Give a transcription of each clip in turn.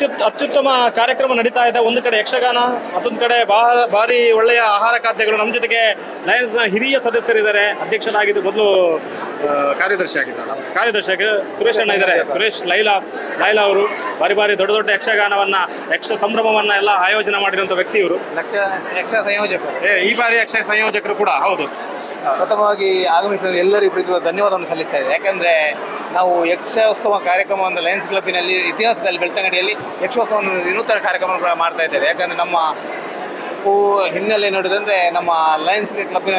ಅತ್ಯುತ್ ಅತ್ಯುತ್ತಮ ಕಾರ್ಯಕ್ರಮ ನಡೀತಾ ಇದೆ. ಒಂದು ಕಡೆ ಯಕ್ಷಗಾನ ಮತ್ತೊಂದು ಕಡೆ ಬಾ- ಭಾರಿ ಒಳ್ಳೆಯ ಆಹಾರ ಖಾದ್ಯಗಳು. ನಮ್ಮ ಜೊತೆಗೆ ಲಯನ್ಸ್ನ ಹಿರಿಯ ಸದಸ್ಯರಿದ್ದಾರೆ. ಅಧ್ಯಕ್ಷರಾಗಿದ್ದು ಮೊದಲು ಕಾರ್ಯದರ್ಶಿ ಆಗಿದ್ದಾರೆ ಕಾರ್ಯದರ್ಶಿ ಆಗಿ ಸುರೇಶ್ ಅಣ್ಣ ಇದ್ದಾರೆ. ಸುರೇಶ್ ಲೈಲಾ ಲೈಲಾ ಅವರು ಬಾರಿ ಬಾರಿ ದೊಡ್ಡ ದೊಡ್ಡ ಯಕ್ಷಗಾನವನ್ನ ಯಕ್ಷ ಸಂಭ್ರಮವನ್ನ ಎಲ್ಲ ಆಯೋಜನೆ ಮಾಡಿರುವಂತ ವ್ಯಕ್ತಿ ಇವರು ಯಕ್ಷ ಸಂಯೋಜಕರು. ಈ ಬಾರಿ ಯಕ್ಷ ಸಂಯೋಜಕರು ಕೂಡ ಹೌದು. ಪ್ರಥಮವಾಗಿ ಆಗಮಿಸಿದ ಎಲ್ಲರಿಗೂ ಧನ್ಯವಾದವನ್ನು ಸಲ್ಲಿಸ್ತಾ ಇದೆ. ಯಾಕಂದ್ರೆ ನಾವು ಯಕ್ಷೋತ್ಸವ ಕಾರ್ಯಕ್ರಮವನ್ನು ಲಯನ್ಸ್ ಕ್ಲಬ್ಬಿನಲ್ಲಿ ಇತಿಹಾಸದಲ್ಲಿ ಬೆಳ್ತಂಗಡಿಯಲ್ಲಿ ಯಕ್ಷೋತ್ಸವವನ್ನು ವಿನೂತನ ಕಾರ್ಯಕ್ರಮ ಮಾಡ್ತಾ ಇದ್ದೇವೆ. ಯಾಕಂದ್ರೆ ನಮ್ಮ ಹಿನ್ನೆಲೆ ನೋಡಿದಂದ್ರೆ ನಮ್ಮ ಲಯನ್ಸ್ ಕ್ಲಬ್ಬಿನ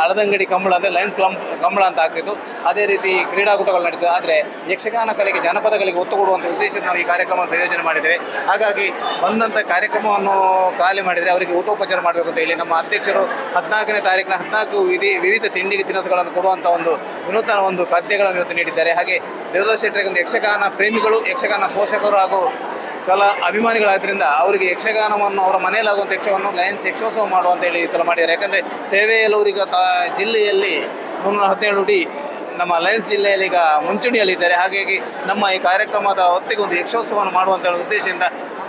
ಹಳದಂಗಡಿ ಕಂಬಳ ಅಂದರೆ ಲಯನ್ಸ್ ಕ್ಲಬ್ ಕಂಬಳ ಅಂತ ಆಗ್ತಿತ್ತು. ಅದೇ ರೀತಿ ಕ್ರೀಡಾಕೂಟಗಳು ನಡೀತದೆ. ಆದರೆ ಯಕ್ಷಗಾನ ಕಲೆಗೆ ಜನಪದ ಕಲೆಗೆ ಒತ್ತು ಕೊಡುವಂಥ ಉದ್ದೇಶದ ನಾವು ಈ ಕಾರ್ಯಕ್ರಮ ಸಂಯೋಜನೆ ಮಾಡಿದ್ದೇವೆ. ಹಾಗಾಗಿ ಬಂದಂಥ ಕಾರ್ಯಕ್ರಮವನ್ನು ಖಾಲಿ ಮಾಡಿದರೆ ಅವರಿಗೆ ಊಟೋಪಚಾರ ಮಾಡಬೇಕು ಅಂತ ಹೇಳಿ ನಮ್ಮ ಅಧ್ಯಕ್ಷರು ಹದಿನಾಲ್ಕನೇ ತಾರೀಕಿನ ಹದಿನಾಲ್ಕು ವಿಧಿ ವಿವಿಧ ತಿಂಡಿ ತಿನಿಸುಗಳನ್ನು ಕೊಡುವಂಥ ಒಂದು ವಿನೂತನ ಒಂದು ಖಾದ್ಯಗಳನ್ನು ಇವತ್ತು ನೀಡಿದ್ದಾರೆ. ಹಾಗೆ ದೇವದಾಸ್ ಶೆಟ್ಟರಿಗೆ ಒಂದು ಯಕ್ಷಗಾನ ಪ್ರೇಮಿಗಳು, ಯಕ್ಷಗಾನ ಪೋಷಕರು ಹಾಗೂ ಕಲಾ ಅಭಿಮಾನಿಗಳಾದ್ರಿಂದ ಅವರಿಗೆ ಯಕ್ಷಗಾನವನ್ನು, ಅವರ ಮನೆಯಲ್ಲಾಗುವಂಥ ಯಕ್ಷವನ್ನು, ಲಯನ್ಸ್ ಯಕ್ಷೋತ್ಸವ ಮಾಡುವಂಥೇಳಿ ಅಂತ ಹೇಳಿ ಈ ಸಲ ಮಾಡಿದ್ದಾರೆ. ಯಾಕಂದರೆ ಸೇವೆಯಲ್ಲವರೀಗ ತಾ, ಜಿಲ್ಲೆಯಲ್ಲಿ ಮುನ್ನೂರ ಹದಿನೇಳು ಡಿ ನಮ್ಮ ಲಯನ್ಸ್ ಜಿಲ್ಲೆಯಲ್ಲಿ ಈಗ ಮುಂಚೂಣಿಯಲ್ಲಿದ್ದಾರೆ. ಹಾಗಾಗಿ ನಮ್ಮ ಈ ಕಾರ್ಯಕ್ರಮದ ಹೊತ್ತಿಗೆ ಒಂದು ಯಕ್ಷೋತ್ಸವವನ್ನು ಮಾಡುವಂಥ ಉದ್ದೇಶದಿಂದ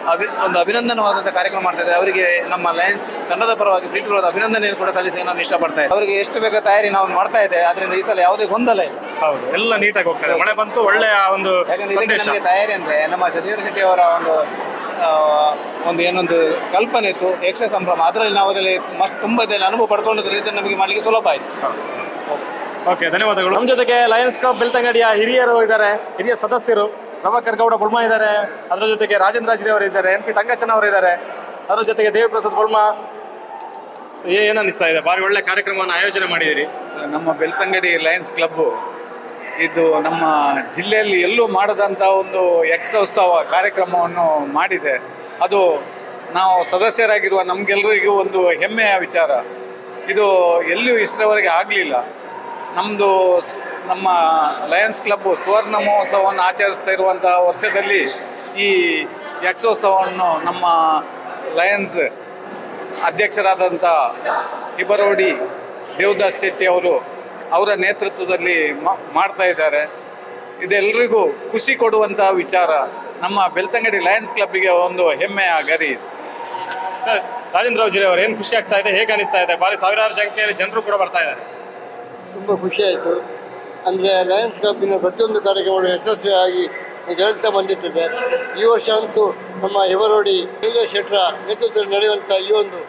ಅಭಿ ಒಂದು ಅಭಿನಂದನವಾದಂಥ ಕಾರ್ಯಕ್ರಮ ಮಾಡ್ತಾ ಇದ್ದಾರೆ. ಅವರಿಗೆ ನಮ್ಮ ಲಯನ್ಸ್ ತಂಡದ ಪರವಾಗಿ ಪ್ರೀತಿಪೂರ್ವದ ಅಭಿನಂದನೆಯನ್ನು ಕೂಡ ಸಲ್ಲಿಸಿ ನಾನು ಇಷ್ಟಪಡ್ತಾ ಇದ್ದೆ. ಅವರಿಗೆ ಎಷ್ಟು ಬೇಗ ತಯಾರಿ ನಾವು ಮಾಡ್ತಾ ಇದ್ದೇವೆ ಅದರಿಂದ ಈ ಸಲ ಯಾವುದೇ ಗೊಂದಲ ಇಲ್ಲ. ಹೌದು ಎಲ್ಲ ನೀಟಾಗಿ ಹೋಗ್ತಾರೆ. ಮಳೆ ಬಂತು ಒಳ್ಳೆಯ ಒಂದು ಯಾಕಂದ್ರೆ ಇದಕ್ಕೆ ಸಂದೇಶ. ನಮಗೆ ತಯಾರಿ ಅಂದ್ರೆ ನಮ್ಮ ಶಶಿಧರ ಶೆಟ್ಟಿ ಅವರ ಒಂದು ಆ, ಒಂದು ಏನೊಂದು ಕಲ್ಪನೆ ಇತ್ತು ಯಕ್ಷ ಸಂಭ್ರಮ. ಅದರಲ್ಲಿ ನಾವು ಅದರಲ್ಲಿ ಮಸ್ತ್ ತುಂಬ ಇದರಲ್ಲಿ ಅನುಭವ ಪಡ್ಕೊಂಡಿದ್ರೆ ಇದನ್ನು ನಮಗೆ ಮಾಡಲಿಕ್ಕೆ ಸುಲಭ ಆಯ್ತು. ಓಕೆ ಧನ್ಯವಾದಗಳು. ನಮ್ಮ ಜೊತೆಗೆ ಲಯನ್ಸ್ ಕ್ಲಬ್ ಬೆಳ್ತಂಗಡಿಯ ಹಿರಿಯರು ಇದ್ದಾರೆ ಹಿರಿಯ ಸದಸ್ಯರು. ಪ್ರಭಾಕರ್ ಗೌಡ ಬುಳ್ಮ ಇದ್ದಾರೆ. ಅದರ ಜೊತೆಗೆ ರಾಜೇಂದ್ರ ಶ್ರೀ ಅವರು ಇದ್ದಾರೆ. ಎಂ ಪಿ ತಂಗಚನ ಅವರು ಇದ್ದಾರೆ. ಅದರ ಜೊತೆಗೆ ದೇವಿಪ್ರಸಾದ್ ಏ- ಏನ್ ಅನಿಸ್ತಾ ಇದೆ? ಭಾರಿ ಒಳ್ಳೆ ಕಾರ್ಯಕ್ರಮವನ್ನು ಆಯೋಜನೆ ಮಾಡಿದಿರಿ ನಮ್ಮ ಬೆಳ್ತಂಗಡಿ ಲಯನ್ಸ್ ಕ್ಲಬ್, ಇದು ನಮ್ಮ ಜಿಲ್ಲೆಯಲ್ಲಿ ಎಲ್ಲೂ ಮಾಡದಂತ ಒಂದು ಯಕ್ಷೋತ್ಸವ ಕಾರ್ಯಕ್ರಮವನ್ನು ಮಾಡಿದೆ. ಅದು ನಾವು ಸದಸ್ಯರಾಗಿರುವ ನಮಗೆಲ್ಲರಿಗೂ ಒಂದು ಹೆಮ್ಮೆಯ ವಿಚಾರ. ಇದು ಎಲ್ಲೂ ಇಷ್ಟರವರೆಗೆ ಆಗಲಿಲ್ಲ. ನಮ್ಮದು ನಮ್ಮ ಲಯನ್ಸ್ ಕ್ಲಬ್ ಸುವರ್ಣ ಮಹೋತ್ಸವವನ್ನು ಆಚರಿಸ್ತಾ ಇರುವಂತಹ ವರ್ಷದಲ್ಲಿ ಈ ಯಕ್ಷೋತ್ಸವವನ್ನು ನಮ್ಮ ಲಯನ್ಸ್ ಅಧ್ಯಕ್ಷರಾದಂಥ ಇಬರೋಡಿ ದೇವದಾಸ್ ಶೆಟ್ಟಿ ಅವರು ಅವರ ನೇತೃತ್ವದಲ್ಲಿ ಮಾಡ್ತಾ ಇದ್ದಾರೆ. ಇದೆಲ್ಲರಿಗೂ ಖುಷಿ ಕೊಡುವಂತಹ ವಿಚಾರ ನಮ್ಮ ಬೆಳ್ತಂಗಡಿ ಲಯನ್ಸ್ ಕ್ಲಬ್ಗೆ ಒಂದು ಹೆಮ್ಮೆಯ ಗರಿ. ಸರ್, ರಾಜೇಂದ್ರ ಅವರು, ಏನು ಖುಷಿ ಆಗ್ತಾ ಇದೆ? ಹೇಗೆ ಅನಿಸ್ತಾ ಇದೆ? ಭಾರಿ ಸಾವಿರಾರು ಸಂಖ್ಯೆಯಲ್ಲಿ ಜನರು ಕೂಡ ಬರ್ತಾ ಇದ್ದಾರೆ. ತುಂಬ ಖುಷಿಯಾಯಿತು ಅಂದರೆ ಲಯನ್ಸ್ ಕ್ಲಬ್ಬಿನ ಪ್ರತಿಯೊಂದು ಕಾರ್ಯಕ್ರಮಗಳು ಯಶಸ್ವಿಯಾಗಿ ಜರುಗ್ತಾ ಬಂದಿರ್ತದೆ ಈ ವರ್ಷ ಅಂತೂ ನಮ್ಮ ಇವರೋಡಿ ದೇವದಾಸ್ ಶೆಟ್ಟರ ನೇತೃತ್ವದಲ್ಲಿ ನಡೆಯುವಂಥ ಈ ಒಂದು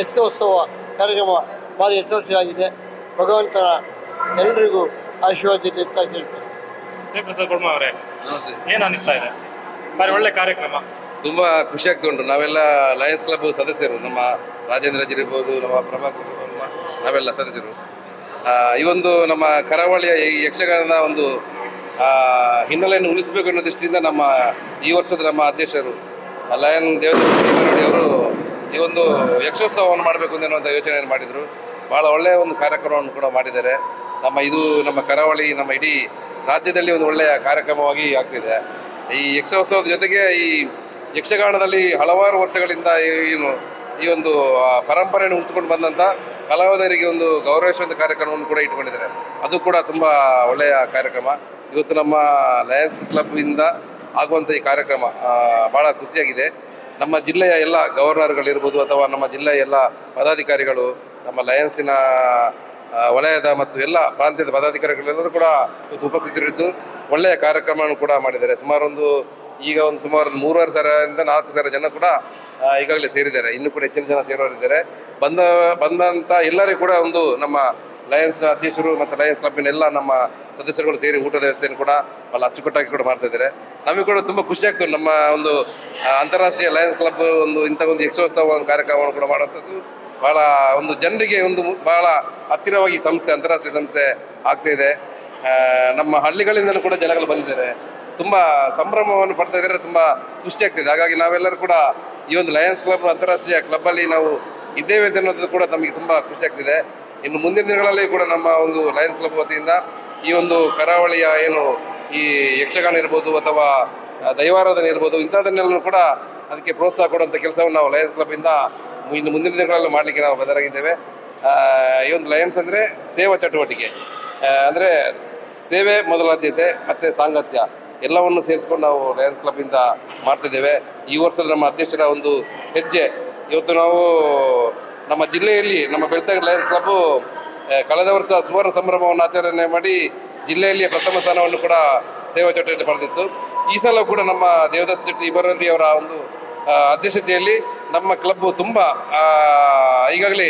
ಯಕ್ಷೋತ್ಸವ ಕಾರ್ಯಕ್ರಮ ಭಾರಿ ಯಶಸ್ವಿಯಾಗಿದೆ. ಭಗವಂತನ ಎಲ್ರಿಗೂ ಆಶೀರ್ವಾದ ಇರಲಿ ಅಂತ ಬುಳ್ಮ ಅವರೇ. ಏನ್ ಅನಿಸ್ತಾ ಇದೆ? ಭಾರಿ ಒಳ್ಳೆ ಕಾರ್ಯಕ್ರಮ. ತುಂಬ ಖುಷಿ ಆಗ್ತಾ ಉಂಟು ನಾವೆಲ್ಲ ಲಯನ್ಸ್ ಕ್ಲಬ್ ಸದಸ್ಯರು. ನಮ್ಮ ರಾಜೇಂದ್ರ ಇರ್ಬೋದು ನಮ್ಮ ಪ್ರಭಾಕರ್ ವರ್ಮ, ನಾವೆಲ್ಲ ಸದಸ್ಯರು. ಈ ಒಂದು ನಮ್ಮ ಕರಾವಳಿಯ ಯಕ್ಷಗಾನದ ಒಂದು ಹಿನ್ನೆಲೆಯನ್ನು ಉಳಿಸಬೇಕು ಅನ್ನೋ ದೃಷ್ಟಿಯಿಂದ ನಮ್ಮ ಈ ವರ್ಷದ ನಮ್ಮ ಅಧ್ಯಕ್ಷರು ಲಯನ್ ದೇವದೇವ ಅವರು ಈ ಒಂದು ಯಕ್ಷೋತ್ಸವವನ್ನು ಮಾಡಬೇಕು ಅನ್ನುವಂಥ ಯೋಚನೆಯನ್ನು ಮಾಡಿದರು. ಭಾಳ ಒಳ್ಳೆಯ ಒಂದು ಕಾರ್ಯಕ್ರಮವನ್ನು ಕೂಡ ಮಾಡಿದ್ದಾರೆ. ನಮ್ಮ ಇದು ನಮ್ಮ ಕರಾವಳಿ, ನಮ್ಮ ಇಡೀ ರಾಜ್ಯದಲ್ಲಿ ಒಂದು ಒಳ್ಳೆಯ ಕಾರ್ಯಕ್ರಮವಾಗಿ ಆಗ್ತಿದೆ. ಈ ಯಕ್ಷೋತ್ಸವದ ಜೊತೆಗೆ ಈ ಯಕ್ಷಗಾನದಲ್ಲಿ ಹಲವಾರು ವರ್ಷಗಳಿಂದ ಏನು ಈ ಒಂದು ಪರಂಪರೆಯನ್ನು ಉಳಿಸ್ಕೊಂಡು ಬಂದಂಥ ಕಲಾವಿದರಿಗೆ ಒಂದು ಗೌರವಿಸುವಂಥ ಕಾರ್ಯಕ್ರಮವನ್ನು ಕೂಡ ಇಟ್ಕೊಂಡಿದ್ದಾರೆ ಅದು ಕೂಡ ತುಂಬ ಒಳ್ಳೆಯ ಕಾರ್ಯಕ್ರಮ. ಇವತ್ತು ನಮ್ಮ ಲಯನ್ಸ್ ಕ್ಲಬ್ಬಿಂದ ಆಗುವಂಥ ಈ ಕಾರ್ಯಕ್ರಮ ಭಾಳ ಖುಷಿಯಾಗಿದೆ. ನಮ್ಮ ಜಿಲ್ಲೆಯ ಎಲ್ಲ ಗವರ್ನರ್ಗಳಿರ್ಬೋದು ಅಥವಾ ನಮ್ಮ ಜಿಲ್ಲೆಯ ಎಲ್ಲ ಪದಾಧಿಕಾರಿಗಳು, ನಮ್ಮ ಲಯನ್ಸಿನ ವಲಯದ ಮತ್ತು ಎಲ್ಲ ಪ್ರಾಂತ್ಯದ ಪದಾಧಿಕಾರಿಗಳೆಲ್ಲರೂ ಕೂಡ ಉಪಸ್ಥಿತರಿದ್ದು ಒಳ್ಳೆಯ ಕಾರ್ಯಕ್ರಮವನ್ನು ಕೂಡ ಮಾಡಿದ್ದಾರೆ. ಸುಮಾರು ಒಂದು ಈಗ ಒಂದು ಸುಮಾರು ಮೂರುವರೆ ಸಾವಿರದಿಂದ ನಾಲ್ಕು ಸಾವಿರ ಜನ ಕೂಡ ಈಗಾಗಲೇ ಸೇರಿದ್ದಾರೆ. ಇನ್ನೂ ಕೂಡ ಹೆಚ್ಚಿನ ಜನ ಸೇರೋರಿದ್ದಾರೆ ಬಂದ ಬಂದಂಥ ಎಲ್ಲರಿಗೂ ಕೂಡ ಒಂದು ನಮ್ಮ ಲಯನ್ಸ್ ಅಧ್ಯಕ್ಷರು ಮತ್ತು ಲಯನ್ಸ್ ಕ್ಲಬ್ಬಿನ ಎಲ್ಲ ನಮ್ಮ ಸದಸ್ಯರುಗಳು ಸೇರಿ ಊಟದ ವ್ಯವಸ್ಥೆಯನ್ನು ಕೂಡ ಭಾಳ ಅಚ್ಚುಕಟ್ಟಾಗಿ ಕೂಡ ಮಾಡ್ತಾ ಇದ್ದಾರೆ ನಮಗೆ ಕೂಡ ತುಂಬ ಖುಷಿ ಆಗ್ತದೆ. ನಮ್ಮ ಒಂದು ಅಂತಾರಾಷ್ಟ್ರೀಯ ಲಯನ್ಸ್ ಕ್ಲಬ್ ಒಂದು ಇಂಥ ಒಂದು ಯಕ್ಷೋತ್ಸವ ಒಂದು ಕಾರ್ಯಕ್ರಮವನ್ನು ಕೂಡ ಮಾಡುವಂಥದ್ದು ಭಾಳ ಒಂದು ಜನರಿಗೆ ಒಂದು ಭಾಳ ಹತ್ತಿರವಾಗಿ ಸಂಸ್ಥೆ, ಅಂತಾರಾಷ್ಟ್ರೀಯ ಸಂಸ್ಥೆ ಆಗ್ತಾ ನಮ್ಮ ಹಳ್ಳಿಗಳಿಂದಲೂ ಕೂಡ ಜನಗಳು ಬಂದಿದ್ದಾರೆ. ತುಂಬ ಸಂಭ್ರಮವನ್ನು ಪಡ್ತಾ ಇದ್ದಾರೆ, ತುಂಬ ಖುಷಿ ಆಗ್ತಿದೆ ಹಾಗಾಗಿ ನಾವೆಲ್ಲರೂ ಕೂಡ ಈ ಒಂದು ಲಯನ್ಸ್ ಕ್ಲಬ್ ಅಂತಾರಾಷ್ಟ್ರೀಯ ಕ್ಲಬ್ಬಲ್ಲಿ ನಾವು ಇದ್ದೇವೆ ಅಂತ ಅನ್ನೋದು ಕೂಡ ನಮಗೆ ತುಂಬ ಖುಷಿ ಆಗ್ತಿದೆ ಇನ್ನು ಮುಂದಿನ ದಿನಗಳಲ್ಲಿ ಕೂಡ ನಮ್ಮ ಒಂದು ಲಯನ್ಸ್ ಕ್ಲಬ್ ವತಿಯಿಂದ ಈ ಒಂದು ಕರಾವಳಿಯ ಏನು ಈ ಯಕ್ಷಗಾನ ಇರ್ಬೋದು ಅಥವಾ ದೈವಾರಾಧನೆ ಇರ್ಬೋದು ಇಂಥದ್ದನ್ನೆಲ್ಲರೂ ಕೂಡ ಅದಕ್ಕೆ ಪ್ರೋತ್ಸಾಹ ಕೊಡುವಂಥ ಕೆಲಸವನ್ನು ನಾವು ಲಯನ್ಸ್ ಕ್ಲಬ್ಬಿಂದ ಇನ್ನು ಮುಂದಿನ ದಿನಗಳಲ್ಲಿ ಮಾಡಲಿಕ್ಕೆ ನಾವು ಬದಲಾಗಿದ್ದೇವೆ ಈ ಒಂದು ಲಯನ್ಸ್ ಅಂದರೆ ಸೇವಾ ಚಟುವಟಿಕೆ. ಅಂದರೆ ಸೇವೆ ಮೊದಲಾದ್ಯತೆ, ಮತ್ತು ಸಾಂಗತ್ಯ. ಎಲ್ಲವನ್ನು ಸೇರಿಸ್ಕೊಂಡು ನಾವು ಲಯನ್ಸ್ ಕ್ಲಬ್ಬಿಂದ ಮಾಡ್ತಿದ್ದೇವೆ. ಈ ವರ್ಷದ ನಮ್ಮ ಅಧ್ಯಕ್ಷರ ಒಂದು ಹೆಜ್ಜೆ. ಇವತ್ತು ನಾವು ನಮ್ಮ ಜಿಲ್ಲೆಯಲ್ಲಿ, ನಮ್ಮ ಬೆಳ್ತಂಗಡಿ ಲಯನ್ಸ್ ಕ್ಲಬ್ ಕಳೆದ ವರ್ಷ ಸುವರ್ಣ ಸಂಭ್ರಮವನ್ನು ಆಚರಣೆ ಮಾಡಿ ಜಿಲ್ಲೆಯಲ್ಲಿ ಪ್ರಥಮ ಸ್ಥಾನವನ್ನು ಕೂಡ ಸೇವಾ ಚಟುವಟಿಕೆ ಪಡೆದಿತ್ತು. ಈ ಸಲ ಕೂಡ ನಮ್ಮ ದೇವದಾಸ್ ಶೆಟ್ಟಿ ಇಬ್ಬರಲ್ಲಿ ಅವರ ಒಂದು ಅಧ್ಯಕ್ಷತೆಯಲ್ಲಿ ನಮ್ಮ ಕ್ಲಬ್ ತುಂಬ ಈಗಾಗಲೇ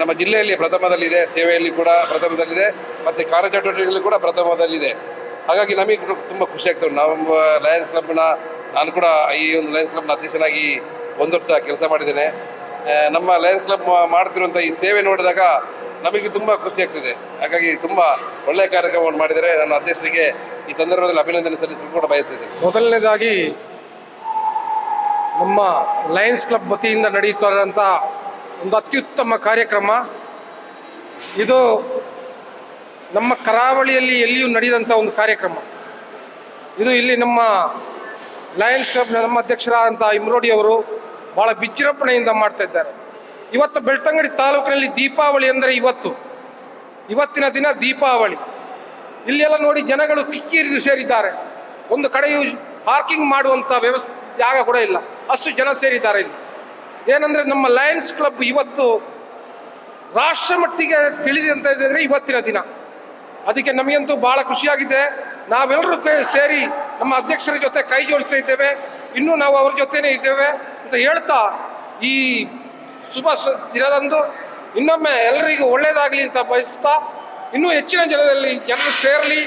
ನಮ್ಮ ಜಿಲ್ಲೆಯಲ್ಲಿ ಪ್ರಥಮದಲ್ಲಿದೆ, ಸೇವೆಯಲ್ಲಿ ಕೂಡ ಪ್ರಥಮದಲ್ಲಿದೆ, ಮತ್ತು ಕಾರ್ಯಚಟುವಟಿಕೆಯಲ್ಲಿ ಕೂಡ ಪ್ರಥಮದಲ್ಲಿದೆ. ಹಾಗಾಗಿ ನಮಗೆ ಕೂಡ ತುಂಬ ಖುಷಿ ಆಗ್ತದೆ. ನಮ್ಮ ಲಯನ್ಸ್ ಕ್ಲಬ್ನ ನಾನು ಕೂಡ ಈ ಒಂದು ಲಯನ್ಸ್ ಕ್ಲಬ್ನ ಅಧ್ಯಕ್ಷನಾಗಿ ಒಂದು ವರ್ಷ ಕೆಲಸ ಮಾಡಿದ್ದೇನೆ. ನಮ್ಮ ಲಯನ್ಸ್ ಕ್ಲಬ್ ಮಾಡ್ತಿರುವಂಥ ಈ ಸೇವೆ ನೋಡಿದಾಗ ನಮಗೆ ತುಂಬ ಖುಷಿ ಆಗ್ತಿದೆ. ಹಾಗಾಗಿ ತುಂಬ ಒಳ್ಳೆಯ ಕಾರ್ಯಕ್ರಮವನ್ನು ಮಾಡಿದರೆ ನನ್ನ ಅಧ್ಯಕ್ಷರಿಗೆ ಈ ಸಂದರ್ಭದಲ್ಲಿ ಅಭಿನಂದನೆ ಸಲ್ಲಿಸಲು ಕೂಡ ಬಯಸ್ತಿದ್ದೇನೆ. ಮೊದಲನೇದಾಗಿ ನಮ್ಮ ಲಯನ್ಸ್ ಕ್ಲಬ್ ವತಿಯಿಂದ ನಡೆಯುತ್ತಂಥ ಒಂದು ಅತ್ಯುತ್ತಮ ಕಾರ್ಯಕ್ರಮ. ಇದು ನಮ್ಮ ಕರಾವಳಿಯಲ್ಲಿ ಎಲ್ಲಿಯೂ ನಡೆದಂಥ ಒಂದು ಕಾರ್ಯಕ್ರಮ. ಇದು ಇಲ್ಲಿ ನಮ್ಮ ಲಯನ್ಸ್ ಕ್ಲಬ್ನ ನಮ್ಮ ಅಧ್ಯಕ್ಷರಾದಂಥ ಇಮ್ರೋಡಿ ಅವರು ಭಾಳ ವಿಜೃಂಭಣೆಯಿಂದ ಮಾಡ್ತಾ ಇದ್ದಾರೆ. ಇವತ್ತು ಬೆಳ್ತಂಗಡಿ ತಾಲೂಕಿನಲ್ಲಿ ದೀಪಾವಳಿ ಅಂದರೆ ಇವತ್ತು. ಇವತ್ತಿನ ದಿನ ದೀಪಾವಳಿ. ಇಲ್ಲೆಲ್ಲ ನೋಡಿ ಜನಗಳು ಕಿಕ್ಕಿರಿದು ಸೇರಿದ್ದಾರೆ. ಒಂದು ಕಡೆಯೂ ಪಾರ್ಕಿಂಗ್ ಮಾಡುವಂಥ ವ್ಯವಸ್ಥೆ ಜಾಗ ಕೂಡ ಇಲ್ಲ. ಅಷ್ಟು ಜನ ಸೇರಿದ್ದಾರೆ ಇಲ್ಲಿ. ಏನಂದರೆ ನಮ್ಮ ಲಯನ್ಸ್ ಕ್ಲಬ್ ಇವತ್ತು ರಾಷ್ಟ್ರ ಮಟ್ಟಿಗೆ ತಿಳಿದಂತ ಹೇಳಿದ್ರೆ ಇವತ್ತಿನ ದಿನ. ಅದಕ್ಕೆ ನಮಗಂತೂ ಬಹಳ ಖುಷಿಯಾಗಿದೆ. ನಾವೆಲ್ಲರೂ ಸೇರಿ ನಮ್ಮ ಅಧ್ಯಕ್ಷರ ಜೊತೆ ಕೈ ಜೋಡಿಸ್ತಾ ಇದ್ದೇವೆ. ಇನ್ನೂ ನಾವು ಅವ್ರ ಜೊತೆನೇ ಇದ್ದೇವೆ ಅಂತ ಹೇಳ್ತಾ ಈ ಶುಭ ದಿನದಂದು ಇನ್ನೊಮ್ಮೆ ಎಲ್ಲರಿಗೂ ಒಳ್ಳೆಯದಾಗಲಿ ಅಂತ ಬಯಸ್ತಾ ಇನ್ನೂ ಹೆಚ್ಚಿನ ಜನದಲ್ಲಿ ಜನರು ಸೇರಲಿ,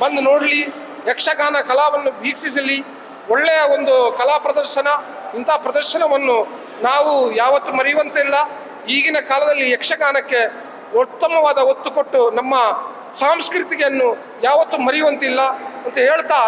ಬಂದು ನೋಡಲಿ, ಯಕ್ಷಗಾನ ಕಲಾವನ್ನು ವೀಕ್ಷಿಸಲಿ, ಒಳ್ಳೆಯ ಒಂದು ಕಲಾ ಪ್ರದರ್ಶನ, ಇಂಥ ಪ್ರದರ್ಶನವನ್ನು ನಾವು ಯಾವತ್ತೂ ಮರೆಯುವಂತಿಲ್ಲ. ಈಗಿನ ಕಾಲದಲ್ಲಿ ಯಕ್ಷಗಾನಕ್ಕೆ ಉತ್ತಮವಾದ ಒತ್ತು ಕೊಟ್ಟು ನಮ್ಮ ಸಂಸ್ಕೃತಿಯನ್ನು ಯಾವತ್ತೂ ಮರೆಯುವಂತಿಲ್ಲ ಅಂತ ಹೇಳ್ತಾ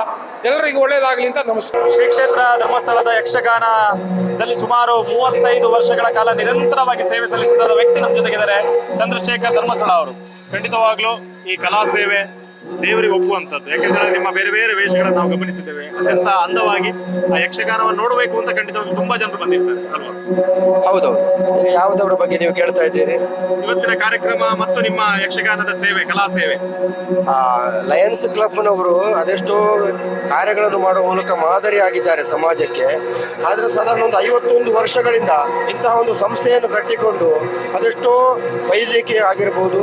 ಎಲ್ಲರಿಗೂ ಒಳ್ಳೆಯದಾಗಲಿ ಅಂತ ನಮಸ್ಕಾರ. ಶ್ರೀ ಕ್ಷೇತ್ರ ಧರ್ಮಸ್ಥಳದ ಯಕ್ಷಗಾನದಲ್ಲಿ ಸುಮಾರು ಮೂವತ್ತೈದು ವರ್ಷಗಳ ಕಾಲ ನಿರಂತರವಾಗಿ ಸೇವೆ ಸಲ್ಲಿಸಿದ ವ್ಯಕ್ತಿ ನಮ್ಮ ಜೊತೆಗಿದ್ದಾರೆ. ಚಂದ್ರಶೇಖರ್ ಧರ್ಮಸ್ಥಳ ಅವರು. ಖಂಡಿತವಾಗ್ಲೂ ಈ ಕಲಾ ಸೇವೆ ದೇವರಿಗೆ ಒಪ್ಪುವಂಥದ್ದು. ಯಾಕೆಂದ್ರೆ ನಿಮ್ಮ ಬೇರೆ ಬೇರೆ ವೇಷಗಳನ್ನು ನಾವು ಗಮನಿಸಿದ್ದೇವೆ. ಅತ್ಯಂತ ಅಂದವಾಗಿ ಆ ಯಕ್ಷಗಾನವನ್ನು ನೋಡಬೇಕು ಅಂತ ಖಂಡಿತವಾಗಿ ತುಂಬಾ ಜನರು ಬಂದಿರ್ತಾರೆ. ಅಲ್ವಾ? ಹೌದೌದು. ಯಾವುದವರ ಬಗ್ಗೆ ನೀವು ಕೇಳ್ತಾ ಇದ್ದೀರಿ? ಇವತ್ತಿನ ಕಾರ್ಯಕ್ರಮ ಮತ್ತು ನಿಮ್ಮ ಯಕ್ಷಗಾನದ ಸೇವೆ ಕಲಾ ಸೇವೆ. ಆ ಲಯನ್ಸ್ ಕ್ಲಬ್ನವರು ಅದೆಷ್ಟೋ ಕಾರ್ಯಗಳನ್ನು ಮಾಡುವ ಮೂಲಕ ಮಾದರಿಯಾಗಿದ್ದಾರೆ ಸಮಾಜಕ್ಕೆ. ಆದರೆ ಸಾಧಾರಣ ಒಂದು ಐವತ್ತೊಂದು ವರ್ಷಗಳಿಂದ ಇಂತಹ ಒಂದು ಸಂಸ್ಥೆಯನ್ನು ಕಟ್ಟಿಕೊಂಡು ಅದೆಷ್ಟೋ ವೈದ್ಯಕೀಯ ಆಗಿರ್ಬೋದು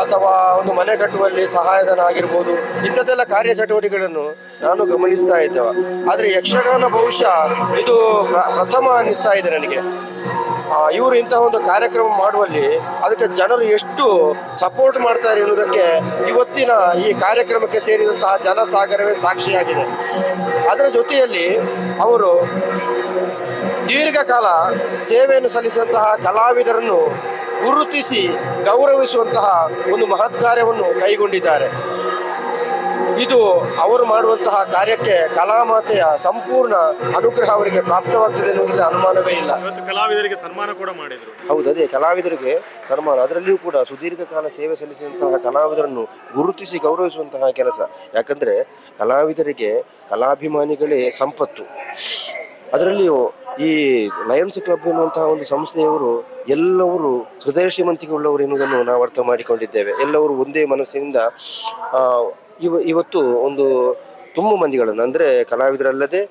ಅಥವಾ ಒಂದು ಮನೆ ಕಟ್ಟುವಲ್ಲಿ ಸಹಾಯಧನ ಆಗಿರ್ಬೋದು ಇಂಥದ್ದೆಲ್ಲ ಕಾರ್ಯಚಟುವಟಿಕೆಗಳನ್ನು ನಾನು ಗಮನಿಸ್ತಾ ಇದ್ದೇವೆ. ಆದರೆ ಯಕ್ಷಗಾನ ಬಹುಶಃ ಇದು ಪ್ರ- ಪ್ರಥಮ ಅನ್ನಿಸ್ತಾ ಇದೆ ನನಗೆ. ಇವರು ಇಂತಹ ಒಂದು ಕಾರ್ಯಕ್ರಮ ಮಾಡುವಲ್ಲಿ ಅದಕ್ಕೆ ಜನರು ಎಷ್ಟು ಸಪೋರ್ಟ್ ಮಾಡ್ತಾರೆ ಎನ್ನುವುದಕ್ಕೆ ಇವತ್ತಿನ ಈ ಕಾರ್ಯಕ್ರಮಕ್ಕೆ ಸೇರಿದಂತಹ ಜನಸಾಗರವೇ ಸಾಕ್ಷಿಯಾಗಿದೆ. ಅದರ ಜೊತೆಯಲ್ಲಿ ಅವರು ದೀರ್ಘಕಾಲ ಸೇವೆಯನ್ನು ಸಲ್ಲಿಸಿದಂತಹ ಕಲಾವಿದರನ್ನು ಗುರುತಿಸಿ ಗೌರವಿಸುವಂತಹ ಒಂದು ಮಹತ್ ಕಾರ್ಯವನ್ನು ಕೈಗೊಂಡಿದ್ದಾರೆ. ಇದು ಅವರು ಮಾಡುವಂತಹ ಕಾರ್ಯಕ್ಕೆ ಕಲಾಮಾತೆಯ ಸಂಪೂರ್ಣ ಅನುಗ್ರಹ ಅವರಿಗೆ ಪ್ರಾಪ್ತವಾಗ್ತದೆ ಇಲ್ಲ ಅನುಮಾನವೇ ಇಲ್ಲ. ಕಲಾವಿದರಿಗೆ ಸನ್ಮಾನ ಕೂಡ ಮಾಡಿದ್ರು. ಹೌದು ಅದೇ ಕಲಾವಿದರಿಗೆ ಸನ್ಮಾನ ಅದರಲ್ಲಿಯೂ ಕೂಡ ಸುದೀರ್ಘ ಕಾಲ ಸೇವೆ ಸಲ್ಲಿಸಿದಂತಹ ಕಲಾವಿದರನ್ನು ಗುರುತಿಸಿ ಗೌರವಿಸುವಂತಹ ಕೆಲಸ. ಯಾಕಂದ್ರೆ ಕಲಾವಿದರಿಗೆ ಕಲಾಭಿಮಾನಿಗಳೇ ಸಂಪತ್ತು. ಅದರಲ್ಲಿಯೂ ಈ ಲಯನ್ಸ್ ಕ್ಲಬ್ ಎನ್ನುವಂತಹ ಒಂದು ಸಂಸ್ಥೆಯವರು ಎಲ್ಲವರು ಹೃದಯ ಶ್ರೀಮಂತಿಕೆ ಉಳ್ಳವರು ಎನ್ನುವುದನ್ನು ನಾವು ಅರ್ಥ ಮಾಡಿಕೊಂಡಿದ್ದೇವೆ ಎಲ್ಲವರು ಒಂದೇ ಮನಸ್ಸಿನಿಂದ ಇವ ಇವತ್ತು ಒಂದು ತುಂಬ ಮಂದಿಗಳನ್ನು ಅಂದರೆ ಕಲಾವಿದರಲ್ಲದೆ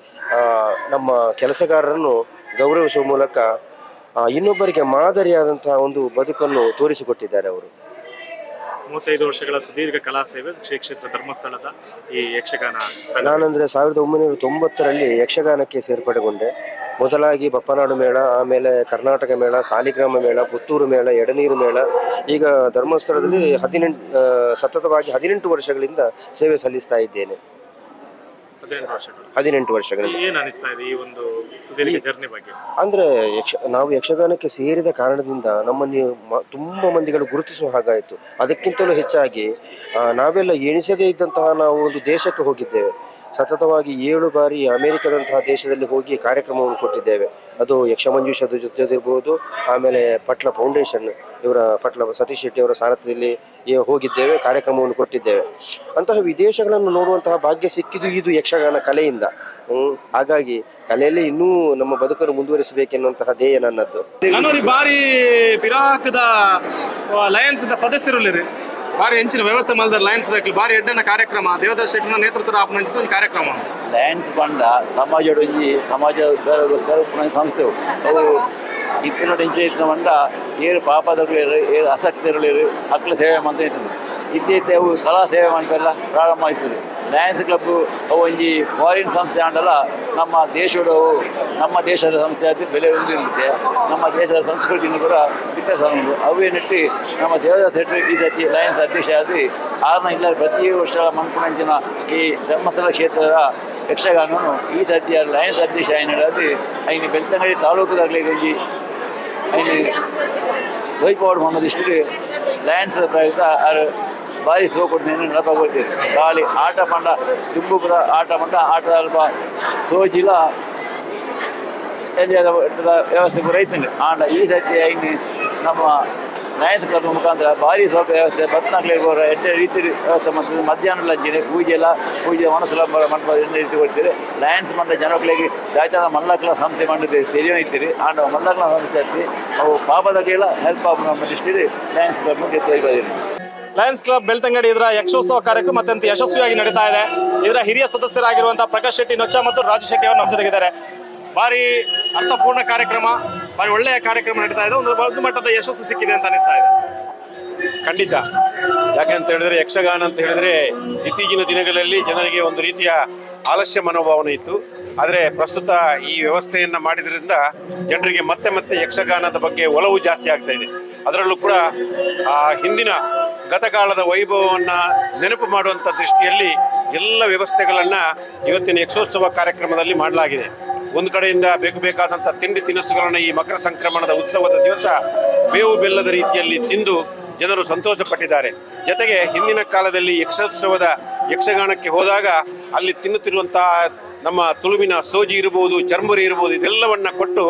ನಮ್ಮ ಕೆಲಸಗಾರರನ್ನು ಗೌರವಿಸುವ ಮೂಲಕ ಇನ್ನೊಬ್ಬರಿಗೆ ಮಾದರಿಯಾದಂತಹ ಒಂದು ಬದುಕನ್ನು ತೋರಿಸಿಕೊಟ್ಟಿದ್ದಾರೆ ಅವರು ಮೂವತ್ತೈದು ವರ್ಷಗಳ ಸುದೀರ್ಘ ಕಲಾ ಸೇವೆ ಶ್ರೀ ಕ್ಷೇತ್ರ ಧರ್ಮಸ್ಥಳದ ಈ ಯಕ್ಷಗಾನ. ನಾನಂದ್ರೆ ಸಾವಿರದ ಒಂಬೈನೂರ ತೊಂಬತ್ತರಲ್ಲಿ ಯಕ್ಷಗಾನಕ್ಕೆ ಸೇರ್ಪಡೆಗೊಂಡೆ ಮೊದಲಾಗಿ ಬಪ್ಪನಾಡು ಮೇಳ ಆಮೇಲೆ ಕರ್ನಾಟಕ ಮೇಳ ಸಾಲಿಗ್ರಾಮ ಮೇಳ ಪುತ್ತೂರು ಮೇಳ ಎಡನೀರು ಮೇಳ ಈಗ ಧರ್ಮಸ್ಥಳದಲ್ಲಿ ಹದಿನೆಂಟು ಸತತವಾಗಿ ಹದಿನೆಂಟು ವರ್ಷಗಳಿಂದ ಸೇವೆ ಸಲ್ಲಿಸ್ತಾ ಇದ್ದೇನೆ. ಹದಿನೆಂಟು ವರ್ಷಗಳು. ಹದಿನೆಂಟು ವರ್ಷಗಳಿಂದ. ಅಂದ್ರೆ ಯಕ್ಷ ನಾವು ಯಕ್ಷಗಾನಕ್ಕೆ ಸೇರಿದ ಕಾರಣದಿಂದ ನಮ್ಮನ್ನು ತುಂಬಾ ತುಂಬ ಮಂದಿಗಳು ಗುರುತಿಸುವ ಹಾಗಾಯಿತು. ಅದಕ್ಕಿಂತಲೂ ಹೆಚ್ಚಾಗಿ ನಾವೆಲ್ಲ ಎಣಿಸದೇ ಇದ್ದಂತಹ ನಾವು ಒಂದು ದೇಶಕ್ಕೆ ಹೋಗಿದ್ದೇವೆ. ಸತತವಾಗಿ ಏಳು ಬಾರಿ ಅಮೆರಿಕದಂತಹ ದೇಶದಲ್ಲಿ ಹೋಗಿ ಕಾರ್ಯಕ್ರಮವನ್ನು ಕೊಟ್ಟಿದ್ದೇವೆ. ಅದು ಯಕ್ಷಮಂಜೂಷದ ಜೊತೆದಿರ್ಬೋದು ಆಮೇಲೆ ಪಟ್ಲ ಫೌಂಡೇಶನ್ ಇವರ ಪಟ್ಲ ಸತೀಶ್ ಶೆಟ್ಟಿ ಅವರ ಸಾರಥ್ಯದಲ್ಲಿ ಹೋಗಿದ್ದೇವೆ, ಕಾರ್ಯಕ್ರಮವನ್ನು ಕೊಟ್ಟಿದ್ದೇವೆ. ಅಂತಹ ವಿದೇಶಗಳನ್ನು ನೋಡುವಂತಹ ಭಾಗ್ಯ ಸಿಕ್ಕಿದ್ದು ಇದು ಯಕ್ಷಗಾನ ಕಲೆಯಿಂದ. ಹಾಗಾಗಿ ಕಲೆಯಲ್ಲಿ ಇನ್ನೂ ನಮ್ಮ ಬದುಕನ್ನು ಮುಂದುವರಿಸಬೇಕೆನ್ನುವಂತಹ ಧ್ಯೇಯ ನನ್ನದ್ದು. ನಾನು ಬಾರಿ ಪಿರಾಕದ ಲಯನ್ಸ್ ಸದಸ್ಯರು ಭಾರಿ ಹೆಂಚಿನ ವ್ಯವಸ್ಥೆ ಮಾಡಿದ್ದಾರೆ ಲಯನ್ಸ್ ದಾಖಲೆ ಭಾರಿ ಎಡ್ಡನ ಕಾರ್ಯಕ್ರಮ. ದೇವದಾಸ್ ಶೆಟ್ಟಿನ ನೇತೃತ್ವದ ಆಪನಂಚಿತ ಒಂದು ಕಾರ್ಯಕ್ರಮ. ಲಯನ್ಸ್ ಪಂಡ ಸಮಾಜ ಒಂಜಿ ಸಮಾಜ ಸಂಸ್ಥೆ ಇತ್ತಿನ ಇತ್ತಿನ ಪಂಡ ಏರು ಪಾಪದಗಳು ಏರು ಆಸಕ್ತಿಗಳು ಅಕ್ಲ ಸೇವೆ ಮಾಡ್ತಾ ಇರ್ತದೆ ಇದ್ದಿತ್ತೆ ಅವು ಕಲಾ ಸೇವೆ ಮಾಡಿಕೆಲ್ಲ ಪ್ರಾರಂಭ ಲಯನ್ಸ್ ಕ್ಲಬ್ ಒಂಜಿ ಫಾರಿನ್ ಸಂಸ್ಥೆ ಆಂಡಲ್ಲ, ನಮ್ಮ ದೇಶದ ನಮ್ಮ ದೇಶದ ಸಂಸ್ಥೆ ಆದ ಬೆಲೆ ಹೊಂದಿರುತ್ತೆ ನಮ್ಮ ದೇಶದ ಸಂಸ್ಕೃತಿಯನ್ನು ಕೂಡ ವ್ಯತ್ಯಾಸ ಉಂಟು. ಅವೇ ನೆಟ್ಟು ನಮ್ಮ ಹೆಟ್ರಿ ಈ ಸತಿ ಲಯನ್ಸ್ ಅಧ್ಯಕ್ಷ ಆದಿ ಆರನ ಇಲ್ಲ ಪ್ರತಿ ವರ್ಷ ಮನ್ಪುಣಂಚಿನ ಈ ಧರ್ಮಸ್ಥಳ ಕ್ಷೇತ್ರದ ಯಕ್ಷಗಾನನು ಈ ಸದ್ಯ ಲಯನ್ಸ್ ಅಧ್ಯಕ್ಷ ಏನು ಹೇಳೋದು ಐನು ಬೆಳ್ತಂಗಡಿ ತಾಲೂಕುದಾಗಲೇ ಒಂಜಿ ಐನು ವೈಪವಾಡ್ ಮೊಹಮ್ಮದ್ ಇಷ್ಟು ಲಯನ್ಸ್ ಪ್ರಯುಕ್ತ ಆರು ಭಾರಿ ಸೋ ಕೊಡ್ತೇನೆ ನೆನಪಾಗೋಗ್ತೇನೆ ಖಾಲಿ ಆಟ ಪಂಡ ದುಂಬುಪುರ ಆಟ ಪಂಡ ಆಟದ ಅಲ್ಪ ಸೋಜಿಲ ಎಲ್ಲಿಯಾದ ವ್ಯವಸ್ಥೆ ಪೂರ ಐತಂಗೆ ಆಂಡ ಈ ಸತಿ ಐನು ನಮ್ಮ ಲಯನ್ಸ್ ಕ್ಲಬ್ ಮುಖಾಂತರ ಭಾರಿ ಸೌಕರ್ಯ ವ್ಯವಸ್ಥೆ ಬತ್ನಾಕ್ಲೆ ಬೋರ ಎಡ್ಡೆ ರೀತಿ ವ್ಯವಸ್ಥೆ ಮಾಡ್ತಿದ್ದೆ ಮಧ್ಯಾಹ್ನ ಲಂಚಿನ ಪೂಜೆ ಎಲ್ಲ, ಪೂಜೆ ಮನಸ್ಸೆಲ್ಲ ಮಂಟಪ ಎಣ್ಣೆ ರೀತಿ ಕೊಡ್ತೀರಿ ಲಯನ್ಸ್ ಮಂಡ ಜನಗಳಿಗೆ ದಾಯ್ತಾನ ಮಲ್ಲಕ್ಲ ಸಂಸ್ಥೆ ಮಾಡಿದ್ದೀರಿ ತೆರಿಯೋ ಇತ್ತೀರಿ. ಆಂಡ ಮಲ್ಲಕ್ಲ ಸಂಸ್ಥೆ ಅವು ಪಾಪದಕ್ಕೆಲ್ಲ ಹೆಲ್ಪ್ ಆಗ ನಮ್ಮ ದೃಷ್ಟಿಯಲ್ಲಿ ಲಯನ್ಸ್ ಕ್ಲಬ್ ಗೆದ್ದು ಲಯನ್ಸ್ ಕ್ಲಬ್ ಬೆಳ್ತಂಗಡಿ ಇದರ ಯಕ್ಷೋತ್ಸವ ಕಾರ್ಯಕ್ರಮ ಅತ್ಯಂತ ಯಶಸ್ವಿಯಾಗಿ ನಡೀತಾ ಇದೆ. ಇದರ ಹಿರಿಯ ಸದಸ್ಯರಾಗಿರುವಂತಹ ಪ್ರಕಾಶ್ ಶೆಟ್ಟಿ, ನೊಚ್ಚ ಮತ್ತು ರಾಜು ಅವರು ನಮ್ಮ ಜೊತೆಗಿದ್ದಾರೆ. ಭಾರಿ ಅರ್ಥಪೂರ್ಣ ಕಾರ್ಯಕ್ರಮ, ಭಾರಿ ಒಳ್ಳೆಯ ಕಾರ್ಯಕ್ರಮ ನಡೀತಾ ಇದೆ. ಒಂದು ದೊಡ್ಡ ಮಟ್ಟದ ಯಶಸ್ಸು ಸಿಕ್ಕಿದೆ ಅಂತ ಅನಿಸ್ತಾ ಇದೆ. ಖಂಡಿತ. ಯಾಕೆಂತ ಹೇಳಿದ್ರೆ ಯಕ್ಷಗಾನ ಅಂತ ಹೇಳಿದ್ರೆ ಇತ್ತೀಚಿನ ದಿನಗಳಲ್ಲಿ ಜನರಿಗೆ ಒಂದು ರೀತಿಯ ಆಲಸ್ಯ ಮನೋಭಾವನೆ ಇತ್ತು. ಆದರೆ ಪ್ರಸ್ತುತ ಈ ವ್ಯವಸ್ಥೆಯನ್ನು ಮಾಡಿದ್ರಿಂದ ಜನರಿಗೆ ಮತ್ತೆ ಮತ್ತೆ ಯಕ್ಷಗಾನದ ಬಗ್ಗೆ ಒಲವು ಜಾಸ್ತಿ ಆಗ್ತಾ ಇದೆ. ಅದರಲ್ಲೂ ಕೂಡ, ಆ, ಹಿಂದಿನ ಗತಕಾಲದ ವೈಭವವನ್ನ ನೆನಪು ಮಾಡುವಂತ ದೃಷ್ಟಿಯಲ್ಲಿ ಎಲ್ಲ ವ್ಯವಸ್ಥೆಗಳನ್ನ ಇವತ್ತಿನ ಯಕ್ಷೋತ್ಸವ ಕಾರ್ಯಕ್ರಮದಲ್ಲಿ ಮಾಡಲಾಗಿದೆ. ಒಂದು ಕಡೆಯಿಂದ ಬೇಕು ಬೇಕಾದಂಥ ತಿಂಡಿ ತಿನಿಸುಗಳನ್ನು ಈ ಮಕರ ಸಂಕ್ರಮಣದ ಉತ್ಸವದ ದಿವಸ ಬೇವು ಬೆಲ್ಲದ ರೀತಿಯಲ್ಲಿ ತಿಂದು ಜನರು ಸಂತೋಷ ಪಟ್ಟಿದ್ದಾರೆ ಜೊತೆಗೆ ಹಿಂದಿನ ಕಾಲದಲ್ಲಿ ಯಕ್ಷೋತ್ಸವದ ಯಕ್ಷಗಾನಕ್ಕೆ ಹೋದಾಗ ಅಲ್ಲಿ ತಿನ್ನುತ್ತಿರುವಂತಹ ನಮ್ಮ ತುಳುವಿನ ಸೋಜಿ ಇರಬಹುದು ಚರ್ಮುರಿ ಇರಬಹುದು ಇದೆಲ್ಲವನ್ನ ಕೊಟ್ಟು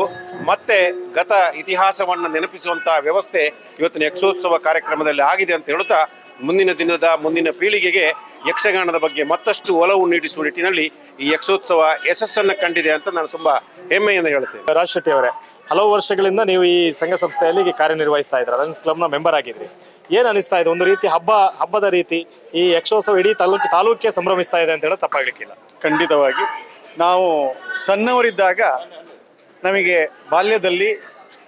ಮತ್ತೆ ಗತ ಇತಿಹಾಸವನ್ನು ನೆನಪಿಸುವಂತಹ ವ್ಯವಸ್ಥೆ ಇವತ್ತಿನ ಯಕ್ಷೋತ್ಸವ ಕಾರ್ಯಕ್ರಮದಲ್ಲಿ ಆಗಿದೆ ಅಂತ ಹೇಳುತ್ತಾ ಮುಂದಿನ ದಿನದ ಮುಂದಿನ ಪೀಳಿಗೆಗೆ ಯಕ್ಷಗಾನದ ಬಗ್ಗೆ ಮತ್ತಷ್ಟು ಒಲವು ನೀಡಿಸುವ ನಿಟ್ಟಿನಲ್ಲಿ ಈ ಯಕ್ಷೋತ್ಸವ ಯಶಸ್ಸನ್ನು ಕಂಡಿದೆ ಅಂತ ನಾನು ತುಂಬಾ ಹೆಮ್ಮೆಯಿಂದ ಹೇಳ್ತೇನೆ ರಾಜ್ ಶೆಟ್ಟಿ ಅವರೇ ಹಲವು ವರ್ಷಗಳಿಂದ ನೀವು ಈ ಸಂಘ ಸಂಸ್ಥೆಯಲ್ಲಿ ಈಗ ಕಾರ್ಯನಿರ್ವಹಿಸ್ತಾ ಇದ್ದೀರಾ? ಲಯನ್ಸ್ ಕ್ಲಬ್ನ ಮೆಂಬರ್ ಆಗಿದ್ರಿ ಏನು ಅನಿಸ್ತಾ ಇದೆ? ಒಂದು ರೀತಿ ಹಬ್ಬ ಹಬ್ಬದ ರೀತಿ ಈ ಯಕ್ಷೋತ್ಸವ ಇಡೀ ತಾಲೂಕು ತಾಲೂಕಿಗೆ ಸಂಭ್ರಮಿಸ್ತಾ ಇದೆ ಅಂತ ಹೇಳೋದು ತಪ್ಪಾಗಲಿಕ್ಕಿಲ್ಲ. ಖಂಡಿತವಾಗಿ. ನಾವು ಸಣ್ಣವರಿದ್ದಾಗ ನಮಗೆ ಬಾಲ್ಯದಲ್ಲಿ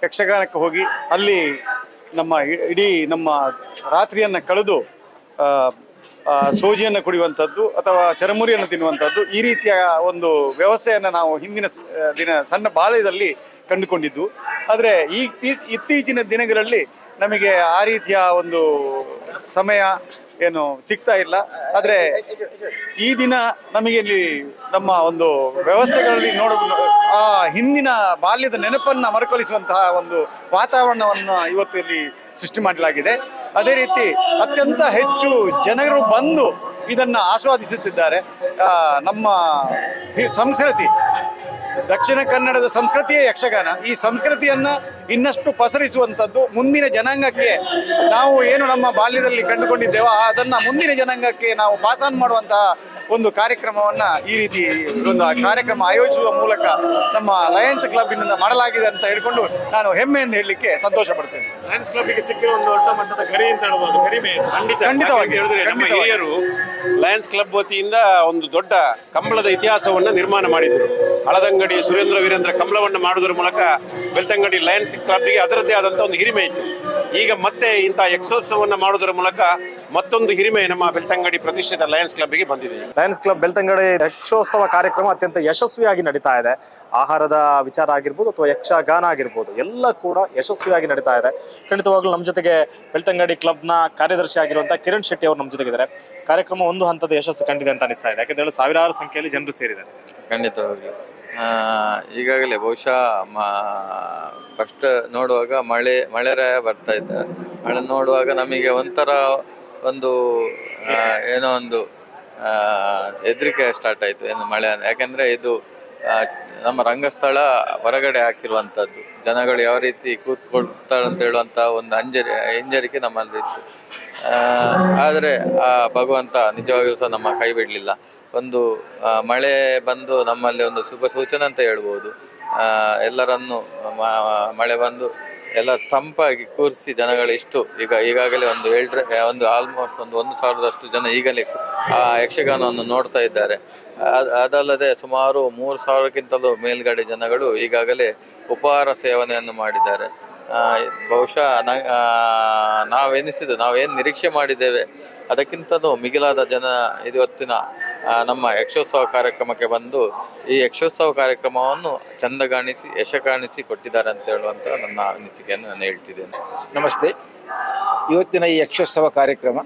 ಯಕ್ಷಗಾನಕ್ಕೆ ಹೋಗಿ ಅಲ್ಲಿ ನಮ್ಮ ಇ- ಇಡೀ ನಮ್ಮ ರಾತ್ರಿಯನ್ನು ಕಳೆದು ಸೋಜಿಯನ್ನು ಕುಡಿಯುವಂಥದ್ದು ಅಥವಾ ಚರಮುರಿಯನ್ನು ತಿನ್ನುವಂಥದ್ದು ಈ ರೀತಿಯ ಒಂದು ವ್ಯವಸ್ಥೆಯನ್ನು ನಾವು ಹಿಂದಿನ ದಿನ ಸಣ್ಣ ಬಾಲ್ಯದಲ್ಲಿ ಕಂಡುಕೊಂಡಿದ್ದು. ಆದರೆ ಈ- ಇತ್ತೀಚಿನ ದಿನಗಳಲ್ಲಿ ನಮಗೆ ಆ ರೀತಿಯ ಒಂದು ಸಮಯ ಏನು ಸಿಗ್ತಾ ಇಲ್ಲ. ಆದರೆ ಈ ದಿನ ನಮಗೆ ಇಲ್ಲಿ ನಮ್ಮ ಒಂದು ವ್ಯವಸ್ಥೆಗಳಲ್ಲಿ ನೋಡ, ಆ ಹಿಂದಿನ ಬಾಲ್ಯದ ನೆನಪನ್ನು ಮರುಕಳಿಸುವಂತಹ ಒಂದು ವಾತಾವರಣವನ್ನು ಇವತ್ತು ಇಲ್ಲಿ ಸೃಷ್ಟಿ ಮಾಡಲಾಗಿದೆ. ಅದೇ ರೀತಿ ಅತ್ಯಂತ ಹೆಚ್ಚು ಜನರು ಬಂದು ಇದನ್ನು ಆಸ್ವಾದಿಸುತ್ತಿದ್ದಾರೆ. ನಮ್ಮ ಸಂಸ್ಕೃತಿ, ದಕ್ಷಿಣ ಕನ್ನಡದ ಸಂಸ್ಕೃತಿಯೇ ಯಕ್ಷಗಾನ. ಈ ಸಂಸ್ಕೃತಿಯನ್ನು ಇನ್ನಷ್ಟು ಪಸರಿಸುವಂಥದ್ದು ಮುಂದಿನ ಜನಾಂಗಕ್ಕೆ ನಾವು ಏನು ನಮ್ಮ ಬಾಲ್ಯದಲ್ಲಿ ಕಂಡುಕೊಂಡಿದ್ದೇವೋ ಅದನ್ನು ಮುಂದಿನ ಜನಾಂಗಕ್ಕೆ ನಾವು ಪಾಸಾನ್ ಮಾಡುವಂತಹ ಒಂದು ಕಾರ್ಯಕ್ರಮವನ್ನ ಈ ರೀತಿ ಒಂದು ಕಾರ್ಯಕ್ರಮ ಆಯೋಜಿಸುವ ಮೂಲಕ ನಮ್ಮ ಲಯನ್ಸ್ ಕ್ಲಬ್ನಿಂದ ಮಾಡಲಾಗಿದೆ ಅಂತ ಹೇಳಿಕೊಂಡು ನಾನು ಹೆಮ್ಮೆಯಿಂದ ಹೇಳಲಿಕ್ಕೆ ಸಂತೋಷ ಪಡ್ತೇನೆ ಲಯನ್ಸ್ ಕ್ಲಬ್ಗೆ ಸಿಕ್ಕಿರೋ ಒಂದು ದೊಡ್ಡ ಮಟ್ಟದ ಗರಿ ಅಂತ ಹೇಳ್ಬೋದು ಗರಿಮೆ ಖಂಡಿತ ಖಂಡಿತವಾಗಿ, ಹೇಳಿದ್ರೆ ನಮ್ಮ. ಹಿರಿಯರು ಲಯನ್ಸ್ ಕ್ಲಬ್ ವತಿಯಿಂದ ಒಂದು ದೊಡ್ಡ ಕಂಬಳದ ಇತಿಹಾಸವನ್ನ ನಿರ್ಮಾಣ ಮಾಡಿದರು. ಹಳದಂಗಡಿ ಸುರೇಂದ್ರ ವೀರೇಂದ್ರ ಕಂಬಳವನ್ನು ಮಾಡುವುದರ ಮೂಲಕ ಬೆಳ್ತಂಗಡಿ ಲಯನ್ಸ್ ಕ್ಲಬ್ಗೆ ಅದರದ್ದೇ ಆದಂಥ ಒಂದು ಹಿರಿಮೆ ಇತ್ತು. ಈಗ ಮತ್ತೆ ಇಂಥ ಯಕ್ಷೋತ್ಸವವನ್ನು ಮಾಡುವುದರ ಮೂಲಕ ಮತ್ತೊಂದು ಹಿರಿಮೆ ನಮ್ಮ ಬೆಳ್ತಂಗಡಿ ಪ್ರತಿಷ್ಠಿತ ಲಯನ್ಸ್ ಕ್ಲಬ್ಗೆ ಬಂದಿದೆ. ಲಯನ್ಸ್ ಕ್ಲಬ್ ಬೆಳ್ತಂಗಡಿ ಯಕ್ಷೋತ್ಸವ ಕಾರ್ಯಕ್ರಮ ಅತ್ಯಂತ ಯಶಸ್ವಿಯಾಗಿ ನಡೀತಾ ಇದೆ. ಆಹಾರದ ವಿಚಾರ ಆಗಿರ್ಬೋದು ಅಥವಾ ಯಕ್ಷಗಾನ ಆಗಿರ್ಬೋದು ಎಲ್ಲ ಕೂಡ ಯಶಸ್ವಿಯಾಗಿ ನಡೀತಾ ಇದೆ. ಖಂಡಿತವಾಗ್ಲೂ ನಮ್ಮ ಜೊತೆಗೆ ಬೆಳ್ತಂಗಡಿ ಕ್ಲಬ್ನ ಕಾರ್ಯದರ್ಶಿ ಆಗಿರುವಂತಹ ಕಿರಣ್ ಶೆಟ್ಟಿ ಅವರು ನಮ್ಮ ಜೊತೆಗಿದ್ದಾರೆ ಕಾರ್ಯಕ್ರಮ ಒಂದು ಹಂತದ ಯಶಸ್ಸು ಕಂಡಿದೆ ಅಂತ ಅನಿಸ್ತಾ ಇದೆ. ಯಾಕಂತ ಹೇಳಿ ಸಾವಿರಾರು ಸಂಖ್ಯೆಯಲ್ಲಿ ಜನರು ಸೇರಿದ್ದಾರೆ. ಖಂಡಿತವಾಗ್ಲಿ. ಆ, ಈಗಾಗಲೇ ಬಹುಶಃ ಫಸ್ಟ್ ನೋಡುವಾಗ ಮಳೆ ಮಳೆರಾಯ ಬರ್ತಾ ಇದ್ದಾರೆ ಮಳೆ ನೋಡುವಾಗ ನಮಗೆ ಒಂಥರ ಒಂದು ಏನೋ ಒಂದು ಹೆದರಿಕೆ ಸ್ಟಾರ್ಟ್ ಆಯಿತು ಏನು ಮಳೆ ಯಾಕೆಂದರೆ ಇದು ನಮ್ಮ ರಂಗಸ್ಥಳ ಹೊರಗಡೆ ಹಾಕಿರುವಂಥದ್ದು. ಜನಗಳು ಯಾವ ರೀತಿ ಕೂತ್ಕೊಳ್ತಾರೆ ಅಂತ ಹೇಳುವಂಥ ಒಂದು ಅಂಜರಿ ಹಿಂಜರಿಕೆ ನಮ್ಮಲ್ಲಿ ಇತ್ತು. ಆ, ಆದರೆ ಆ ಭಗವಂತ ನಿಜವಾಗಿಯೂ ಸಹ ನಮ್ಮ ಕೈ ಬಿಡಲಿಲ್ಲ. ಒಂದು ಮಳೆ ಬಂದು ನಮ್ಮಲ್ಲಿ ಒಂದು ಶುಭ ಸೂಚನೆ ಅಂತ ಹೇಳ್ಬೋದು. ಎಲ್ಲರನ್ನು ಮಳೆ ಬಂದು ಎಲ್ಲ ತಂಪಾಗಿ ಕೂರಿಸಿ ಜನಗಳು ಇಷ್ಟು, ಈಗ ಈಗಾಗಲೇ ಒಂದು ಎಲ್ಡ್ರ ಒಂದು ಆಲ್ಮೋಸ್ಟ್ ಒಂದು ಒಂದು ಸಾವಿರದಷ್ಟು ಜನ ಈಗಲೇ ಆ ಯಕ್ಷಗಾನವನ್ನು ನೋಡ್ತಾ ಇದ್ದಾರೆ. ಅದ್- ಅದಲ್ಲದೆ ಸುಮಾರು ಮೂರು ಸಾವಿರಕ್ಕಿಂತಲೂ ಮೇಲ್ಗಡೆ ಜನಗಳು ಈಗಾಗಲೇ ಉಪಹಾರ ಸೇವನೆಯನ್ನು ಮಾಡಿದ್ದಾರೆ. ಬಹುಶಃ ನಾವೆನಿಸಿದ, ನಾವೇನು ನಿರೀಕ್ಷೆ ಮಾಡಿದ್ದೇವೆ, ಅದಕ್ಕಿಂತಲೂ ಮಿಗಿಲಾದ ಜನ ಇವತ್ತಿನ ನಮ್ಮ ಯಕ್ಷೋತ್ಸವ ಕಾರ್ಯಕ್ರಮಕ್ಕೆ ಬಂದು ಈ ಯಕ್ಷೋತ್ಸವ ಕಾರ್ಯಕ್ರಮವನ್ನು ಚಂದ ಕಾಣಿಸಿ, ಯಶ ಕಾಣಿಸಿ ಕೊಟ್ಟಿದ್ದಾರೆ ಅಂತ ಹೇಳುವಂತ ನನ್ನ ಅನಿಸಿಕೆಯನ್ನು ನಾನು ಹೇಳ್ತಿದ್ದೇನೆ. ನಮಸ್ತೆ. ಇವತ್ತಿನ ಈ ಯಕ್ಷೋತ್ಸವ ಕಾರ್ಯಕ್ರಮ,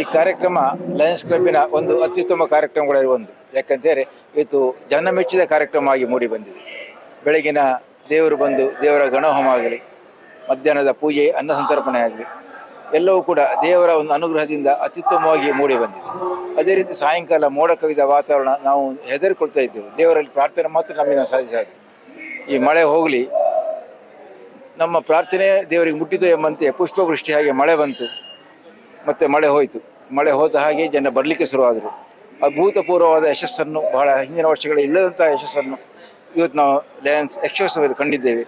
ಈ ಕಾರ್ಯಕ್ರಮ ಲಯನ್ಸ್ ಕ್ಲಬ್ನ ಒಂದು ಅತ್ಯುತ್ತಮ ಕಾರ್ಯಕ್ರಮಗಳಲ್ಲಿ ಒಂದು. ಯಾಕಂತೇಳಿ, ಇವತ್ತು ಜನ ಮೆಚ್ಚಿದ ಕಾರ್ಯಕ್ರಮ ಆಗಿ ಮೂಡಿ ಬಂದಿದೆ. ಬೆಳಗಿನ ದೇವರು ಬಂದು ದೇವರ ಗಣಹೋಮ ಆಗಲಿ, ಮಧ್ಯಾಹ್ನದ ಪೂಜೆ ಅನ್ನ ಸಂತರ್ಪಣೆ ಆಗಲಿ ಎಲ್ಲವೂ ಕೂಡ ದೇವರ ಒಂದು ಅನುಗ್ರಹದಿಂದ ಅತ್ಯುತ್ತಮವಾಗಿ ಮೂಡಿ ಬಂದಿದೆ. ಅದೇ ರೀತಿ ಸಾಯಂಕಾಲ ಮೋಡ ಕವಿದ ವಾತಾವರಣ ನಾವು ಹೆದರಿಕೊಳ್ತಾ ಇದ್ದೇವೆ. ದೇವರಲ್ಲಿ ಪ್ರಾರ್ಥನೆ ಮಾತ್ರ ನಮ್ಮಿಂದ ಸಾಧಿಸಾಗಿ ಈ ಮಳೆ ಹೋಗಲಿ, ನಮ್ಮ ಪ್ರಾರ್ಥನೆ ದೇವರಿಗೆ ಮುಟ್ಟಿತು ಎಂಬಂತೆ ಪುಷ್ಪವೃಷ್ಟಿ ಹಾಗೆ ಮಳೆ ಬಂತು. ಮತ್ತೆ ಮಳೆ ಹೋಯಿತು. ಮಳೆ ಹೋದ ಹಾಗೆ ಜನ ಬರಲಿಕ್ಕೆ ಶುರುವಾದರು. ಅಭೂತಪೂರ್ವವಾದ ಯಶಸ್ಸನ್ನು, ಬಹಳ ಹಿಂದಿನ ವರ್ಷಗಳಲ್ಲಿ ಇಲ್ಲದಂತಹ ಯಶಸ್ಸನ್ನು ಇವತ್ತು ನಾವು ಲಯನ್ಸ್ ಯಕ್ಷೋತ್ಸವದಲ್ಲಿ ಕಂಡಿದ್ದೇವೆ.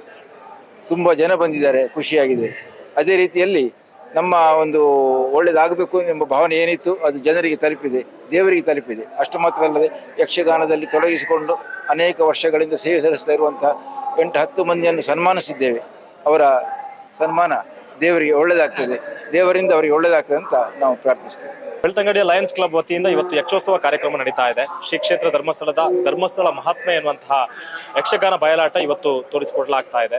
ತುಂಬ ಜನ ಬಂದಿದ್ದಾರೆ, ಖುಷಿಯಾಗಿದೆ. ಅದೇ ರೀತಿಯಲ್ಲಿ ನಮ್ಮ ಒಂದು ಒಳ್ಳೆಯದಾಗಬೇಕು ಎಂಬ ಭಾವನೆ ಏನಿತ್ತು, ಅದು ಜನರಿಗೆ ತಲುಪಿದೆ, ದೇವರಿಗೆ ತಲುಪಿದೆ. ಅಷ್ಟು ಮಾತ್ರ ಅಲ್ಲದೆ ಯಕ್ಷಗಾನದಲ್ಲಿ ತೊಡಗಿಸಿಕೊಂಡು ಅನೇಕ ವರ್ಷಗಳಿಂದ ಸೇವೆ ಸಲ್ಲಿಸ್ತಾ ಇರುವಂತಹ ಎಂಟು ಹತ್ತು ಮಂದಿಯನ್ನು ಸನ್ಮಾನಿಸಿದ್ದೇವೆ. ಅವರ ಸನ್ಮಾನ ದೇವರಿಗೆ ಒಳ್ಳೆಯದಾಗ್ತದೆ ದೇವರಿಂದ ಅವರಿಗೆ ಒಳ್ಳೆಯದಾಗ್ತದೆ ಅಂತ ನಾವು ಪ್ರಾರ್ಥಿಸ್ತೇವೆ. ಬೆಳ್ತಂಗಡಿಯ ಲಯನ್ಸ್ ಕ್ಲಬ್ ವತಿಯಿಂದ ಇವತ್ತು ಯಕ್ಷೋತ್ಸವ ಕಾರ್ಯಕ್ರಮ ನಡೀತಾ ಇದೆ. ಶ್ರೀ ಕ್ಷೇತ್ರ ಧರ್ಮಸ್ಥಳದ ಧರ್ಮಸ್ಥಳ ಮಹಾತ್ಮೆ ಎನ್ನುವಂತಹ ಯಕ್ಷಗಾನ ಬಯಲಾಟ ಇವತ್ತು ತೋರಿಸಿಕೊಡ್ಲಾಗ್ತಾ ಇದೆ.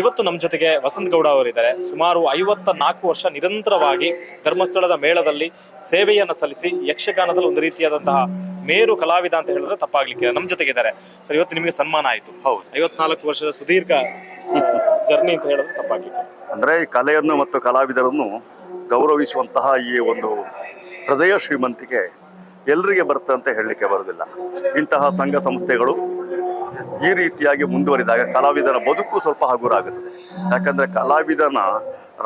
ಇವತ್ತು ನಮ್ಮ ಜೊತೆಗೆ ವಸಂತ ಗೌಡ ಅವರಿದ್ದಾರೆ. ಸುಮಾರು ಐವತ್ತ ನಾಲ್ಕು ವರ್ಷ ನಿರಂತರವಾಗಿ ಧರ್ಮಸ್ಥಳದ ಮೇಳದಲ್ಲಿ ಸೇವೆಯನ್ನು ಸಲ್ಲಿಸಿ ಯಕ್ಷಗಾನದಲ್ಲಿ ಒಂದು ರೀತಿಯಾದಂತಹ ಮೇರು ಕಲಾವಿದ ಅಂತ ಹೇಳಿದ್ರೆ ತಪ್ಪಾಗ್ಲಿಕ್ಕೆ ನಮ್ಮ ಜೊತೆಗಿದ್ದಾರೆ ಸರ್ ಇವತ್ತು ನಿಮಗೆ ಸನ್ಮಾನ ಆಯಿತು. ಹೌದು. ಐವತ್ನಾಲ್ಕು ವರ್ಷದ ಸುದೀರ್ಘ ಜರ್ನಿ ಅಂತ ಹೇಳಿದ್ರೆ ತಪ್ಪಾಗ್ಲಿಕ್ಕೆ. ಅಂದರೆ ಈ ಕಲೆಯನ್ನು ಮತ್ತು ಕಲಾವಿದರನ್ನು ಗೌರವಿಸುವಂತಹ ಈ ಒಂದು ಹೃದಯ ಶ್ರೀಮಂತಿಕೆ ಎಲ್ಲರಿಗೆ ಬರುತ್ತೆ ಅಂತ ಹೇಳಲಿಕ್ಕೆ ಬರೋದಿಲ್ಲ ಇಂತಹ ಸಂಘ ಸಂಸ್ಥೆಗಳು ಈ ರೀತಿಯಾಗಿ ಮುಂದುವರಿದಾಗ ಕಲಾವಿದರ ಬದುಕು ಸ್ವಲ್ಪ ಹಗುರಾಗುತ್ತದೆ. ಯಾಕಂದರೆ ಕಲಾವಿದನ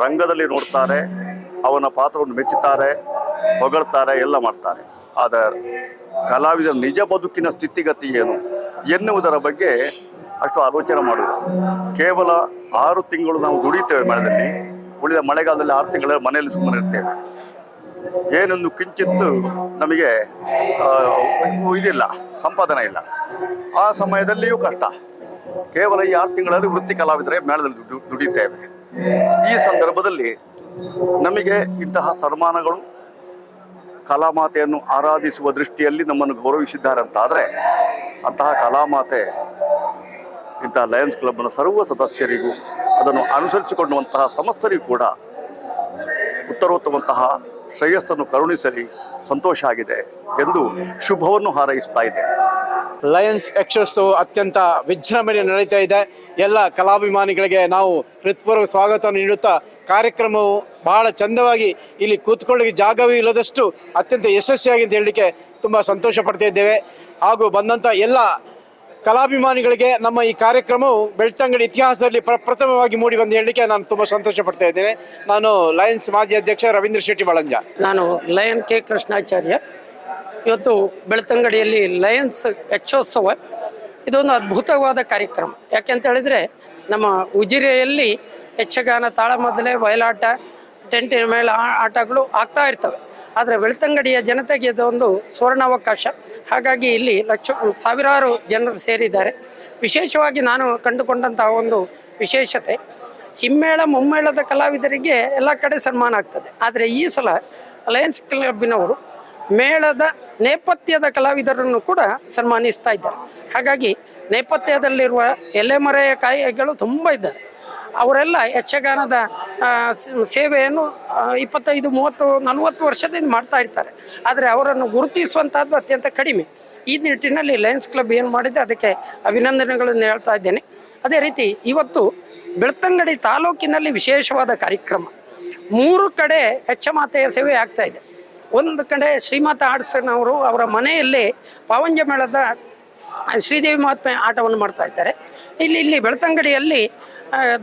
ರಂಗದಲ್ಲಿ ನೋಡ್ತಾರೆ, ಅವನ ಪಾತ್ರವನ್ನು ಮೆಚ್ಚುತ್ತಾರೆ ಹೊಗಳ್ತಾರೆ, ಎಲ್ಲ ಮಾಡ್ತಾರೆ. ಆದರೆ ಕಲಾವಿದರ ನಿಜ ಬದುಕಿನ ಸ್ಥಿತಿಗತಿ ಏನು ಎನ್ನುವುದರ ಬಗ್ಗೆ ಅಷ್ಟು ಆಲೋಚನೆ ಮಾಡುವುದು ಕೇವಲ ಆರು ತಿಂಗಳು ನಾವು ದುಡಿತೇವೆ ಮಳೆಯಲ್ಲಿ ಉಳಿದ ಮಳೆಗಾಲದಲ್ಲಿ ಆರು ತಿಂಗಳ ಮನೆಯಲ್ಲಿ ಸುಮ್ಮನೆ ಇರ್ತೇವೆ ಏನೊಂದು ಕಿಂಚಿತ್ತು ನಮಗೆ ಇದಿಲ್ಲ, ಸಂಪಾದನೆ ಇಲ್ಲ. ಆ ಸಮಯದಲ್ಲಿಯೂ ಕಷ್ಟ. ಕೇವಲ ಈ ಆರು ತಿಂಗಳಲ್ಲಿ ವೃತ್ತಿ ಕಲಾವಿದರೆ ಮೇಳದಲ್ಲಿ ದುಡಿಯುತ್ತೇವೆ. ಈ ಸಂದರ್ಭದಲ್ಲಿ ನಮಗೆ ಇಂತಹ ಸನ್ಮಾನಗಳು ಕಲಾಮಾತೆಯನ್ನು ಆರಾಧಿಸುವ ದೃಷ್ಟಿಯಲ್ಲಿ ನಮ್ಮನ್ನು ಗೌರವಿಸಿದ್ದಾರೆ ಅಂತಾದರೆ ಅಂತಹ ಕಲಾಮಾತೆ ಇಂತಹ ಲಯನ್ಸ್ ಕ್ಲಬ್ನ ಸರ್ವ ಸದಸ್ಯರಿಗೂ ಅದನ್ನು ಅನುಸರಿಸಿಕೊಂಡುವಂತಹ ಸಮಸ್ತರಿಗೂ ಕೂಡ ಉತ್ತರೋತ್ತಮಂತಹ ಶ್ರೇಯಸ್ಸನ್ನು ಕರುಣಿಸಲಿ, ಸಂತೋಷ ಆಗಿದೆ ಎಂದು ಶುಭವನ್ನು ಹಾರೈಸ್ತಾ ಇದೆ. ಲಯನ್ಸ್ ಯಕ್ಷೋತ್ಸವ ಅತ್ಯಂತ ವಿಜೃಂಭಣೆ ನಡೀತಾ ಇದೆ. ಎಲ್ಲ ಕಲಾಭಿಮಾನಿಗಳಿಗೆ ನಾವು ಹೃತ್ಪೂರ್ವಕ ಸ್ವಾಗತವನ್ನು ನೀಡುತ್ತಾ, ಕಾರ್ಯಕ್ರಮವು ಬಹಳ ಚಂದವಾಗಿ ಇಲ್ಲಿ ಕೂತ್ಕೊಳ್ಳಿಕ್ಕೆ ಜಾಗವೇ ಇಲ್ಲದಷ್ಟು ಅತ್ಯಂತ ಯಶಸ್ವಿಯಾಗಿ ಅಂತ ಹೇಳಲಿಕ್ಕೆ ತುಂಬ ಸಂತೋಷ ಪಡ್ತಾ ಇದ್ದೇವೆ. ಹಾಗೂ ಬಂದಂಥ ಎಲ್ಲ ಕಲಾಭಿಮಾನಿಗಳಿಗೆ ನಮ್ಮ ಈ ಕಾರ್ಯಕ್ರಮವು ಬೆಳ್ತಂಗಡಿ ಇತಿಹಾಸದಲ್ಲಿ ಪ್ರಪ್ರಥಮವಾಗಿ ಮೂಡಿ ಬಂದು ಹೇಳಲಿಕ್ಕೆ ನಾನು ತುಂಬ ಸಂತೋಷ ಪಡ್ತಾ ಇದ್ದೇನೆ. ನಾನು ಲಯನ್ಸ್ ಮಾಜಿ ಅಧ್ಯಕ್ಷ ರವೀಂದ್ರ ಶೆಟ್ಟಿ ಬಳಂಜ. ನಾನು ಲಯನ್ ಕೆ ಕೃಷ್ಣಾಚಾರ್ಯ. ಇವತ್ತು ಬೆಳ್ತಂಗಡಿಯಲ್ಲಿ ಲಯನ್ಸ್ ಯಕ್ಷೋತ್ಸವ ಇದೊಂದು ಅದ್ಭುತವಾದ ಕಾರ್ಯಕ್ರಮ. ಯಾಕೆಂತ ಹೇಳಿದ್ರೆ ನಮ್ಮ ಉಜಿರೆಯಲ್ಲಿ ಯಕ್ಷಗಾನ ಮೊದಲೇ ಬಯಲಾಟ ಟೆಂಟಿನ ಮೇಲೆ ಆಟಗಳು ಆಗ್ತಾ ಇರ್ತವೆ. ಆದರೆ ಬೆಳ್ತಂಗಡಿಯ ಜನತೆಗೆ ಇದೊಂದು ಸುವರ್ಣಾವಕಾಶ. ಹಾಗಾಗಿ ಇಲ್ಲಿ ಲಕ್ಷ, ಸಾವಿರಾರು ಜನರು ಸೇರಿದ್ದಾರೆ. ವಿಶೇಷವಾಗಿ ನಾನು ಕಂಡುಕೊಂಡಂತಹ ಒಂದು ವಿಶೇಷತೆ, ಹಿಮ್ಮೇಳ ಮುಮ್ಮೇಳದ ಕಲಾವಿದರಿಗೆ ಎಲ್ಲ ಕಡೆ ಸನ್ಮಾನ ಆಗ್ತದೆ. ಆದರೆ ಈ ಸಲ ಅಲಯನ್ಸ್ ಕ್ಲಬ್ಬಿನವರು ಮೇಳದ ನೇಪಥ್ಯದ ಕಲಾವಿದರನ್ನು ಕೂಡ ಸನ್ಮಾನಿಸ್ತಾ ಇದ್ದಾರೆ. ಹಾಗಾಗಿ ನೇಪಥ್ಯದಲ್ಲಿರುವ ಎಲೆಮರೆಯ ಕಾಯಿಗಳು ತುಂಬ ಇದ್ದಾರೆ. ಅವರೆಲ್ಲ ಯಕ್ಷಗಾನದ ಸೇವೆಯನ್ನು ಇಪ್ಪತ್ತೈದು, ಮೂವತ್ತು, ನಲವತ್ತು ವರ್ಷದಿಂದ ಮಾಡ್ತಾ ಇರ್ತಾರೆ. ಆದರೆ ಅವರನ್ನು ಗುರುತಿಸುವಂಥದ್ದು ಅತ್ಯಂತ ಕಡಿಮೆ. ಈ ನಿಟ್ಟಿನಲ್ಲಿ ಲಯನ್ಸ್ ಕ್ಲಬ್ ಏನು ಮಾಡಿದೆ, ಅದಕ್ಕೆ ಅಭಿನಂದನೆಗಳನ್ನು ಹೇಳ್ತಾ ಇದ್ದೇನೆ. ಅದೇ ರೀತಿ ಇವತ್ತು ಬೆಳ್ತಂಗಡಿ ತಾಲೂಕಿನಲ್ಲಿ ವಿಶೇಷವಾದ ಕಾರ್ಯಕ್ರಮ. ಮೂರು ಕಡೆ ಯಕ್ಷಮಾತೆಯ ಸೇವೆ ಆಗ್ತಾ ಇದೆ. ಒಂದು ಕಡೆ ಶ್ರೀಮಾತ ಆಡ್ಸನವರು ಅವರ ಮನೆಯಲ್ಲಿ ಪಾವಂಜ ಮೇಳದ ಶ್ರೀದೇವಿ ಮಹಾತ್ಮೆ ಆಟವನ್ನು ಮಾಡ್ತಾ ಇದ್ದಾರೆ. ಇಲ್ಲಿ ಇಲ್ಲಿ ಬೆಳ್ತಂಗಡಿಯಲ್ಲಿ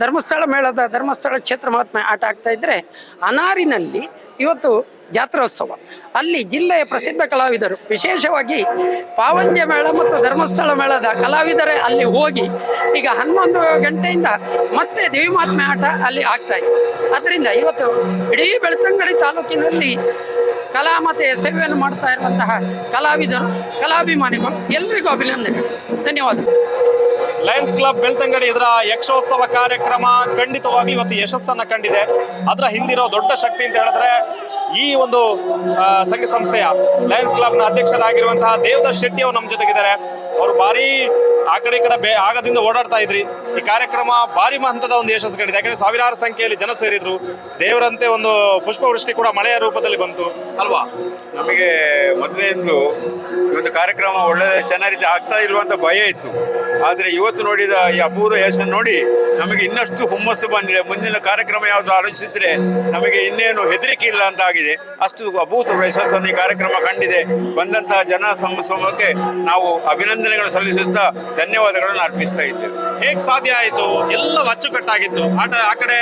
ಧರ್ಮಸ್ಥಳ ಮೇಳದ ಧರ್ಮಸ್ಥಳ ಕ್ಷೇತ್ರ ಮಹಾತ್ಮೆ ಆಟ ಆಗ್ತಾ ಇದ್ದರೆ ಅನಾರಿನಲ್ಲಿ ಇವತ್ತು ಜಾತ್ರೋತ್ಸವ. ಅಲ್ಲಿ ಜಿಲ್ಲೆಯ ಪ್ರಸಿದ್ಧ ಕಲಾವಿದರು, ವಿಶೇಷವಾಗಿ ಪಾವಂಜ ಮೇಳ ಮತ್ತು ಧರ್ಮಸ್ಥಳ ಮೇಳದ ಕಲಾವಿದರೇ ಅಲ್ಲಿ ಹೋಗಿ ಈಗ ಹನ್ನೊಂದು ಗಂಟೆಯಿಂದ ಮತ್ತೆ ದೇವಿಮಾತ್ಮೆ ಆಟ ಅಲ್ಲಿ ಆಗ್ತಾ ಇದೆ. ಅದರಿಂದ ಇವತ್ತು ಇಡೀ ಬೆಳ್ತಂಗಡಿ ತಾಲೂಕಿನಲ್ಲಿ ಕಲಾ ಮತ್ತೆ ಸೇವೆಯನ್ನು ಮಾಡ್ತಾ ಇರುವಂತಹ ಕಲಾವಿದರು, ಕಲಾಭಿಮಾನಿಗಳು ಎಲ್ಲರಿಗೂ ಅಭಿನಂದನೆ ಧನ್ಯವಾದ ಲಯನ್ಸ್ ಕ್ಲಬ್ ಬೆಳ್ತಂಗಡಿ ಇದರ ಯಕ್ಷೋತ್ಸವ ಕಾರ್ಯಕ್ರಮ ಖಂಡಿತವಾಗಿ ಇವತ್ತು ಯಶಸ್ಸನ್ನ ಕಂಡಿದೆ. ಅದರ ಹಿಂದಿರೋ ದೊಡ್ಡ ಶಕ್ತಿ ಅಂತ ಹೇಳಿದ್ರೆ ಈ ಒಂದು ಸಂಘ ಸಂಸ್ಥೆಯ ಲಯನ್ಸ್ ಕ್ಲಬ್ನ ಅಧ್ಯಕ್ಷರಾಗಿರುವಂತಹ ದೇವದಾಸ್ ಶೆಟ್ಟಿ ಅವರು ನಮ್ಮ ಜೊತೆಗಿದ್ದಾರೆ. ಅವರು ಭಾರಿ, ಆ ಕಡೆ ಈ ಕಡೆ ಬೇ ಆಗದಿಂದ ಓಡಾಡ್ತಾ ಇದ್ರಿ. ಈ ಕಾರ್ಯಕ್ರಮ ಭಾರಿ ಮಹಂತದ ಒಂದು ಯಶಸ್ಸು ಕಂಡಿದೆ ಯಾಕಂದ್ರೆ ಸಾವಿರಾರು ಸಂಖ್ಯೆಯಲ್ಲಿ ಜನ ಸೇರಿದ್ರು. ದೇವರಂತೆ ಒಂದು ಪುಷ್ಪವೃಷ್ಟಿ ಕೂಡ ಮಳೆಯ ರೂಪದಲ್ಲಿ ಬಂತು. ಅಲ್ವಾ? ನಮಗೆ ಮೊದಲಿಂದು ಈ ಒಂದು ಕಾರ್ಯಕ್ರಮ ಒಳ್ಳೆ ಚೆನ್ನಾಗಿ ರೀತಿ ಆಗ್ತಾ ಇಲ್ವಂತ ಭಯ ಇತ್ತು. ಆದರೆ ಇವತ್ತು ನೋಡಿದ ಈ ಅಪೂರ್ವ ಯಶಸ್ಸನ್ನು ನೋಡಿ ನಮಗೆ ಇನ್ನಷ್ಟು ಹುಮ್ಮಸ್ಸು ಬಂದಿದೆ. ಮುಂದಿನ ಕಾರ್ಯಕ್ರಮ ಯಾವ್ದು ಆಲೋಚಿಸಿದ್ರೆ ನಮಗೆ ಇನ್ನೇನು ಹೆದರಿಕೆ ಇಲ್ಲ ಅಂತ ಆಗಿದೆ. ಅಷ್ಟು ಅಭೂತಪೂರ್ವ ಯಶಸ್ಸನ್ನು ಈ ಕಾರ್ಯಕ್ರಮ ಕಂಡಿದೆ. ಬಂದಂತಹ ಜನ ಸಮೂಹಕ್ಕೆ ನಾವು ಅಭಿನಂದನೆಗಳು ಸಲ್ಲಿಸುತ್ತಾ ಧನ್ಯವಾದಗಳನ್ನು ಅರ್ಪಿಸ್ತಾ ಇದ್ದೇವೆ. ಹೇಗೆ ಸಾಧ್ಯ ಆಯಿತು? ಎಲ್ಲ ಅಚ್ಚುಕಟ್ಟಾಗಿತ್ತು. ಆಟ ಆ ಕಡೆ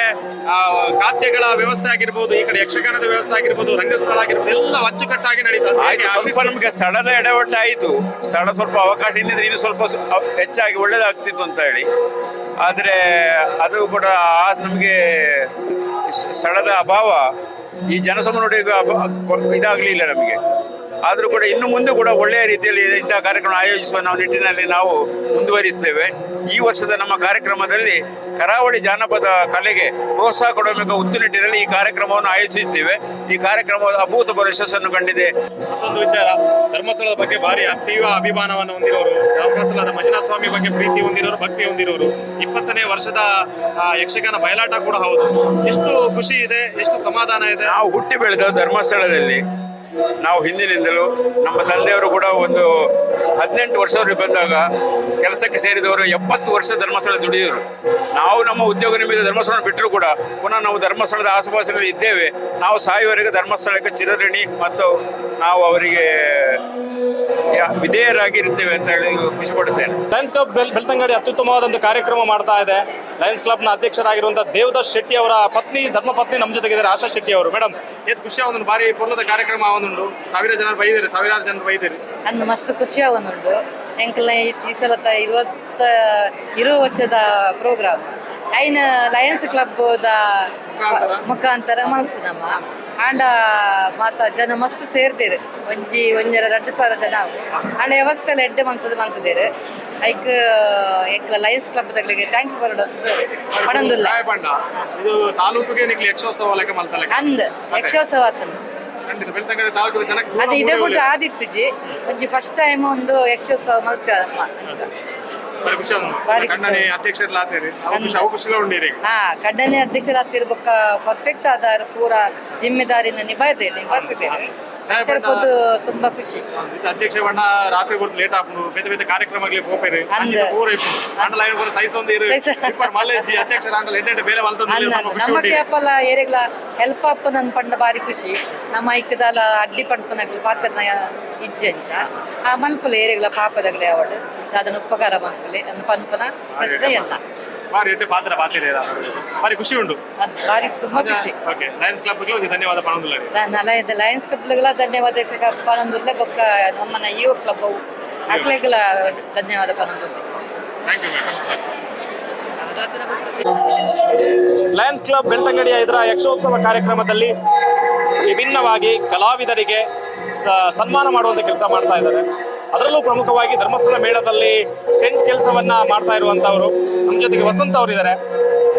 ಖಾದ್ಯಗಳ ವ್ಯವಸ್ಥೆ ಆಗಿರ್ಬೋದು ಈ ಕಡೆ ಯಕ್ಷಗಾನದ ವ್ಯವಸ್ಥೆ ಆಗಿರ್ಬೋದು ರಂಗಸ್ಥಳ ಆಗಿರ್ಬೋದು ಎಲ್ಲ ಅಚ್ಚುಕಟ್ಟಾಗಿ ನಡೀತಾ ಆಯ್ತು ಸ್ವಲ್ಪ ನಮಗೆ ಸ್ಥಳದ ಎಡವಟ್ಟಾಯಿತು ಸ್ಥಳ ಸ್ವಲ್ಪ ಅವಕಾಶ ಇನ್ನಿದ್ರೆ ಇನ್ನು ಸ್ವಲ್ಪ ಹೆಚ್ಚಾಗಿ ಒಳ್ಳೇದಾಗ್ತಿತ್ತು ಅಂತ ಹೇಳಿ. ಆದರೆ ಅದು ಕೂಡ ನಮಗೆ ಸ್ಥಳದ ಅಭಾವ. ಈ ಜನಸಮುದಾಯ ಇದಾಗಲಿಲ್ಲ ನಮಗೆ. ಆದರೂ ಕೂಡ ಇನ್ನು ಮುಂದೆ ಕೂಡ ಒಳ್ಳೆಯ ರೀತಿಯಲ್ಲಿ ಇಂತಹ ಕಾರ್ಯಕ್ರಮ ಆಯೋಜಿಸುವ ನಾವು ನಿಟ್ಟಿನಲ್ಲಿ ನಾವು ಮುಂದುವರಿಸ್ತೇವೆ. ಈ ವರ್ಷದ ನಮ್ಮ ಕಾರ್ಯಕ್ರಮದಲ್ಲಿ ಕರಾವಳಿ ಜಾನಪದ ಕಲೆಗೆ ಪ್ರೋತ್ಸಾಹ ಕೊಡಬೇಕು ಉತ್ತು ನಿಟ್ಟಿನಲ್ಲಿ ಈ ಕಾರ್ಯಕ್ರಮವನ್ನು ಆಯೋಜಿಸುತ್ತೇವೆ. ಈ ಕಾರ್ಯಕ್ರಮದ ಅಭೂತಪೂರ್ವ ಯಶಸ್ಸನ್ನು ಕಂಡಿದೆ. ಮತ್ತೊಂದು ವಿಚಾರ ಧರ್ಮಸ್ಥಳದ ಬಗ್ಗೆ ಭಾರಿ ಅತೀವ ಅಭಿಮಾನವನ್ನು ಹೊಂದಿರೋರು ಧರ್ಮಸ್ಥಳದ ಮಂಜುನಾಥ ಸ್ವಾಮಿ ಬಗ್ಗೆ ಪ್ರೀತಿ ಹೊಂದಿರೋರು ಭಕ್ತಿ ಹೊಂದಿರೋರು ಇಪ್ಪತ್ತನೇ ವರ್ಷದ ಯಕ್ಷಗಾನ ಬಯಲಾಟ ಕೂಡ ಹೌದು. ಎಷ್ಟು ಖುಷಿ ಇದೆ ಎಷ್ಟು ಸಮಾಧಾನ ಇದೆ? ನಾವು ಹುಟ್ಟಿ ಬೆಳೆದ ಧರ್ಮಸ್ಥಳದಲ್ಲಿ ನಾವು ಹಿಂದಿನಿಂದಲೂ ನಮ್ಮ ತಂದೆಯವರು ಕೂಡ ಒಂದು ಹದಿನೆಂಟು ವರ್ಷದವರು ಬಂದಾಗ ಕೆಲಸಕ್ಕೆ ಸೇರಿದವರು ಎಪ್ಪತ್ತು ವರ್ಷ ಧರ್ಮಸ್ಥಳ ದುಡಿಯೋರು. ನಾವು ನಮ್ಮ ಉದ್ಯೋಗ ನಿಮಿತ್ತ ಧರ್ಮಸ್ಥಳ ಬಿಟ್ಟರು ಕೂಡ ಪುನಃ ನಾವು ಧರ್ಮಸ್ಥಳದ ಆಸುಪಾಸಿನಲ್ಲಿ ಇದ್ದೇವೆ. ನಾವು ಸಾಯುವವರೆಗೆ ಧರ್ಮಸ್ಥಳಕ್ಕೆ ಚಿರಋಣಿ ಮತ್ತು ನಾವು ಅವರಿಗೆ ಯಾ- ವಿಧೇಯರಾಗಿರ್ತೇವೆ ಅಂತ ಹೇಳಿ ಖುಷಿ ಪಡುತ್ತೇನೆ. ಲಯನ್ಸ್ ಕ್ಲಬ್ ಬೆಲ್ ಬೆಳ್ತಂಗಡಿ ಒಂದು ಕಾರ್ಯಕ್ರಮ ಮಾಡ್ತಾ ಇದೆ. ಲಯನ್ಸ್ ಕ್ಲಬ್ನ ಅಧ್ಯಕ್ಷರಾಗಿರುವಂತಹ ದೇವದಾಸ್ ಶೆಟ್ಟಿ ಅವರ ಪತ್ನಿ ಧರ್ಮಪತ್ನಿ ನಮ್ಮ ಜೊತೆಗಿದ್ದಾರೆ ಆಶಾ ಶೆಟ್ಟಿ ಅವರು. ಮೇಡಮ್ ಏತ್ ಖುಷಿಯ ಒಂದು ಬಾರಿ ಪೂರ್ಣದ ಕಾರ್ಯಕ್ರಮ ಒಂದು ಸಾವಿರ ಜನ ಬೈದಿರಿ ಸಾವಿರಾರು ಜನ ಬೈದಿರಿ ನನ್ನ ಮಸ್ತ್ ಖುಷಿ ಅವನುಂಡು ಎಂಕಲ್ನ ಈ- ಸಲ ಸಲತ ಇರುವತ್ತ ಇರುವ ವರ್ಷದ ಪ್ರೋಗ್ರಾಮ್ ಐನ ಲಯನ್ಸ್ ಕ್ಲಬ್ ದ ಮುಖಾಂತರ. ಮಲ್ತು ನಮ್ಮ. ಆಂಡ ಮಾತ ಜನ ಮಸ್ತ್ ಸೇರ್ದೇರು. ಒಂಜಿ ಒಂಜರ ಎರಡು ಸಾವಿರ ಜನ. ಆಂಡ ವ್ಯವಸ್ಥೆ ಎಲ್ಲ ಎಡ್ಡೆ ಮಂತದ ಮಂತದೇರು. ಐಕ್ ಎಂಕಲ ಲಯನ್ಸ್ ಕ್ಲಬ್ ತಗಳಿಗೆ ಥ್ಯಾಂಕ್ಸ್ ಬರೋದು ಪಡಂದುಲ್ಲ ಪಂಡ ಇದು ತಾಲೂಕಿಗೆ ನಿಕ್ಲಿ ಯಕ್ಷೋತ್ಸವ ಲೆಕ್ಕ ಮಲ್ತಲ್ಲ ಅಂದ್ ಯಕ್ಷೋತ್ಸವ ಆತನು ಅದು ಇದೇ ಬಿಟ್ಟು ಆದಿತ್ತಿಜಿ ಒಂಜಿ ಫಸ್ಟ್ ಟೈಮ್ ಒಂದು ಯಕ್ಷೋತ್ಸವ ಮಲ್ತದಮ್ಮ ಅಂಚ ಬಾರಿ ಹಾ ಕಡ್ಡನೆ ಪರ್ಫೆಕ್ಟ್ ಆಧಾರ ಪೂರ ಜಿಮ್ಮೆದಾರಿನ ನಿಭಾಯಿದೆ ನಿಭಾಯಿಸಿದ್ದೇನೆ. ಸ್ವಲ್ಪ ತುಂಬಾ ಖುಷಿ. ಅಧ್ಯಕ್ಷ ಬಣ್ಣ ರಾತ್ರಿ ಗೊತ್ತು ಲೇಟ್ ಆಪುಂಡು ಬೇತೆ ಬೇತೆ ಕಾರ್ಯಕ್ರಮಗಳಿಗೆ ಹೋಗ್ಬೇರಿ ಅಂದ. ಪೂರ ಇಪ್ಪು ಆಂಡ ಲೈನ್ ಪೂರ ಸೈಸ್ ಒಂದು ಇರು. ಸೈಸ್. ಇಪ್ಪರ್ ಮಲ್ಲೆಜ್ಜಿ ಅಧ್ಯಕ್ಷರ ಆಂಡ ಎಡ್ಡೆ ಬೇರೆ ಮಲ್ತೊಂದು ನಮ್ಮ ನಮ್ಮ ಏರೆಗ್ಲ ಹೆಲ್ಪ್ ಅಪ್ ನನ್ ಪಂಡ ಬಾರಿ ಖುಷಿ. ನಮ್ಮ ಐಕ್ಕದಾಲ ಅಡ್ಡಿ ಪಂಪನಗ್ಲ ಇಜ್ಜೆ ಅಂಚ ಆ ಮಲ್ಪುಲ ಏರೆಗ್ಲ ಪಾಪದಗ್ಲೆ ಅವಡು ಅದನ್ನ ಉಪಕಾರ ಮಾಡ್ಲಿ ಅನ್ನ ಪಂಪನ ಪ್ರಶ್ನೆ ಎಲ್ಲ ಬಾರಿ ಎಡ್ಡೆ ಪಾತ್ರ ಪಾತಿದೆ ಬಾರಿ ಖುಷಿ ಉಂಟು. ಅದ್ ಬಾರಿ ತುಂಬಾ ಖುಷಿ. ಓಕೆ ಲಯನ್ಸ್ ಕ್ಲಬ್ಗೆ ಒಂದು ಧನ್ಯವಾದ ಪಣಂದುಲ್ಲ ನಲ ಲಯನ್ಸ್ ಕ್ಲಬ್ಗಳ ಧನ್ಯವಾದ ಪಾನಂದುಲ್ಲ ಬೊಕ್ಕ ನಮ್ಮನ ಯುವ ಕ್ಲಬ್ ಅಕ್ಲೆಗಳ ಧನ್ಯವಾದ ಪಾನಂದುಲ್ಲ ಥ್ಯಾಂಕ್ ಯು ಲಯನ್ಸ್ ಕ್ಲಬ್ ಬೆಳ್ತಂಗಡಿಯ ಇದರ ಯಕ್ಷೋತ್ಸವ ಕಾರ್ಯಕ್ರಮದಲ್ಲಿ ವಿಭಿನ್ನವಾಗಿ ಕಲಾವಿದರಿಗೆ ಸ- ಸನ್ಮಾನ ಮಾಡುವಂತ ಕೆಲಸ ಮಾಡ್ತಾ ಇದ್ದಾರೆ. ಅದರಲ್ಲೂ ಪ್ರಮುಖವಾಗಿ ಧರ್ಮಸ್ಥಳ ಮೇಳದಲ್ಲಿ ಟೆಂಟ್ ಕೆಲಸವನ್ನ ಮಾಡ್ತಾ ಇರುವಂತವರು. ನಮ್ಮ ಜೊತೆಗೆ ವಸಂತ ಅವರಿದ್ದಾರೆ.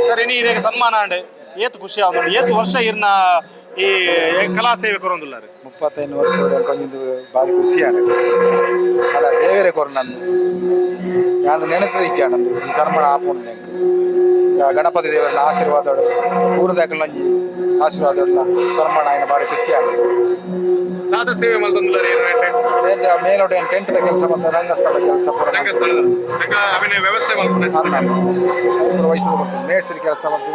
ಸರ್ ಇನಿ ಇದೇ ಸನ್ಮಾನ ಅಂಡೆ ಏತ್ ಖುಷಿ ಆಗ ಏತ್ ವರ್ಷ ಇರ್ನ ಈ ಕಲಾ ಸೇವಕರು ಒಂದಿಲ್ಲ ರೀ ಮುಪ್ಪತ್ತೈದು ವರ್ಷ ಕೊಂಚಿಂದು ಬಾರಿ ಖುಷಿಯಾನೆ ಅಲ್ಲ ದೇವರೇ ಕೊರ ನಂದು ನಾನು ನೆನಪು ಇಚ್ಛೆ ನಂದು ಈ ಸನ್ಮಾನ ಆಪುಂಡು ನೆಂಕ್ ಗಣಪತಿ ದೇವರನ್ನ ಆಶೀರ್ವಾದ ಊರದಾಕಲಂಜಿ ಆಶೀರ್ವಾದ ಸನ್ಮಾನ ఆయన ಬಾರಿ ಖುಷಿಯಾಗಿದೆ ದಾದ ಸೇವೆ ಮಲ್ತೊಂದಿಲ್ಲ ರೀ ಮೇಲೋಟ ಟೆಂಟ್ ಕೆಲಸ ಮತ್ತು ರಂಗಸ್ಥಳ ಕೆಲಸ ಪೂರ ರಂಗಸ್ಥಳದ ರಂಗ ಅಭಿನಯ ವ್ಯವಸ್ಥೆ ಮಾಡ್ಕೊಂಡು ಐದು ವಯಸ್ಸು ಮೇಸ್ತ್ರಿ ಕೆಲಸ ಮತ್ತು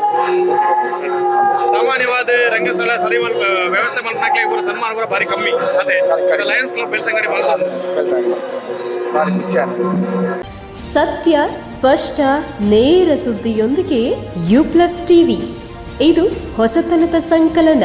ಸಾಮಾನ್ಯವಾದ ರಂಗಸ್ಥಳ ಸರಿ ಮಲ್- ವ್ಯವಸ್ಥೆ ಮಾಡ್ಲಿಕ್ಕೆ ಇವರು ಸನ್ಮಾನ ಕೂಡ ಭಾರಿ ಕಮ್ಮಿ. ಅದೇ ಲಯನ್ಸ್ ಕ್ಲಬ್ ಬೆಳ್ತಂಗಡಿ ಮಾಡ್ತಾರೆ ಬಾರಿ ಖುಷಿಯಾಗಿದೆ ಸತ್ಯ ಸ್ಪಷ್ಟ ನೇರ ಸುದ್ದಿಯೊಂದಿಗೆ ಯು ಪ್ಲಸ್ ಟಿವಿ ಇದು ಹೊಸತನದ ಸಂಕಲನ.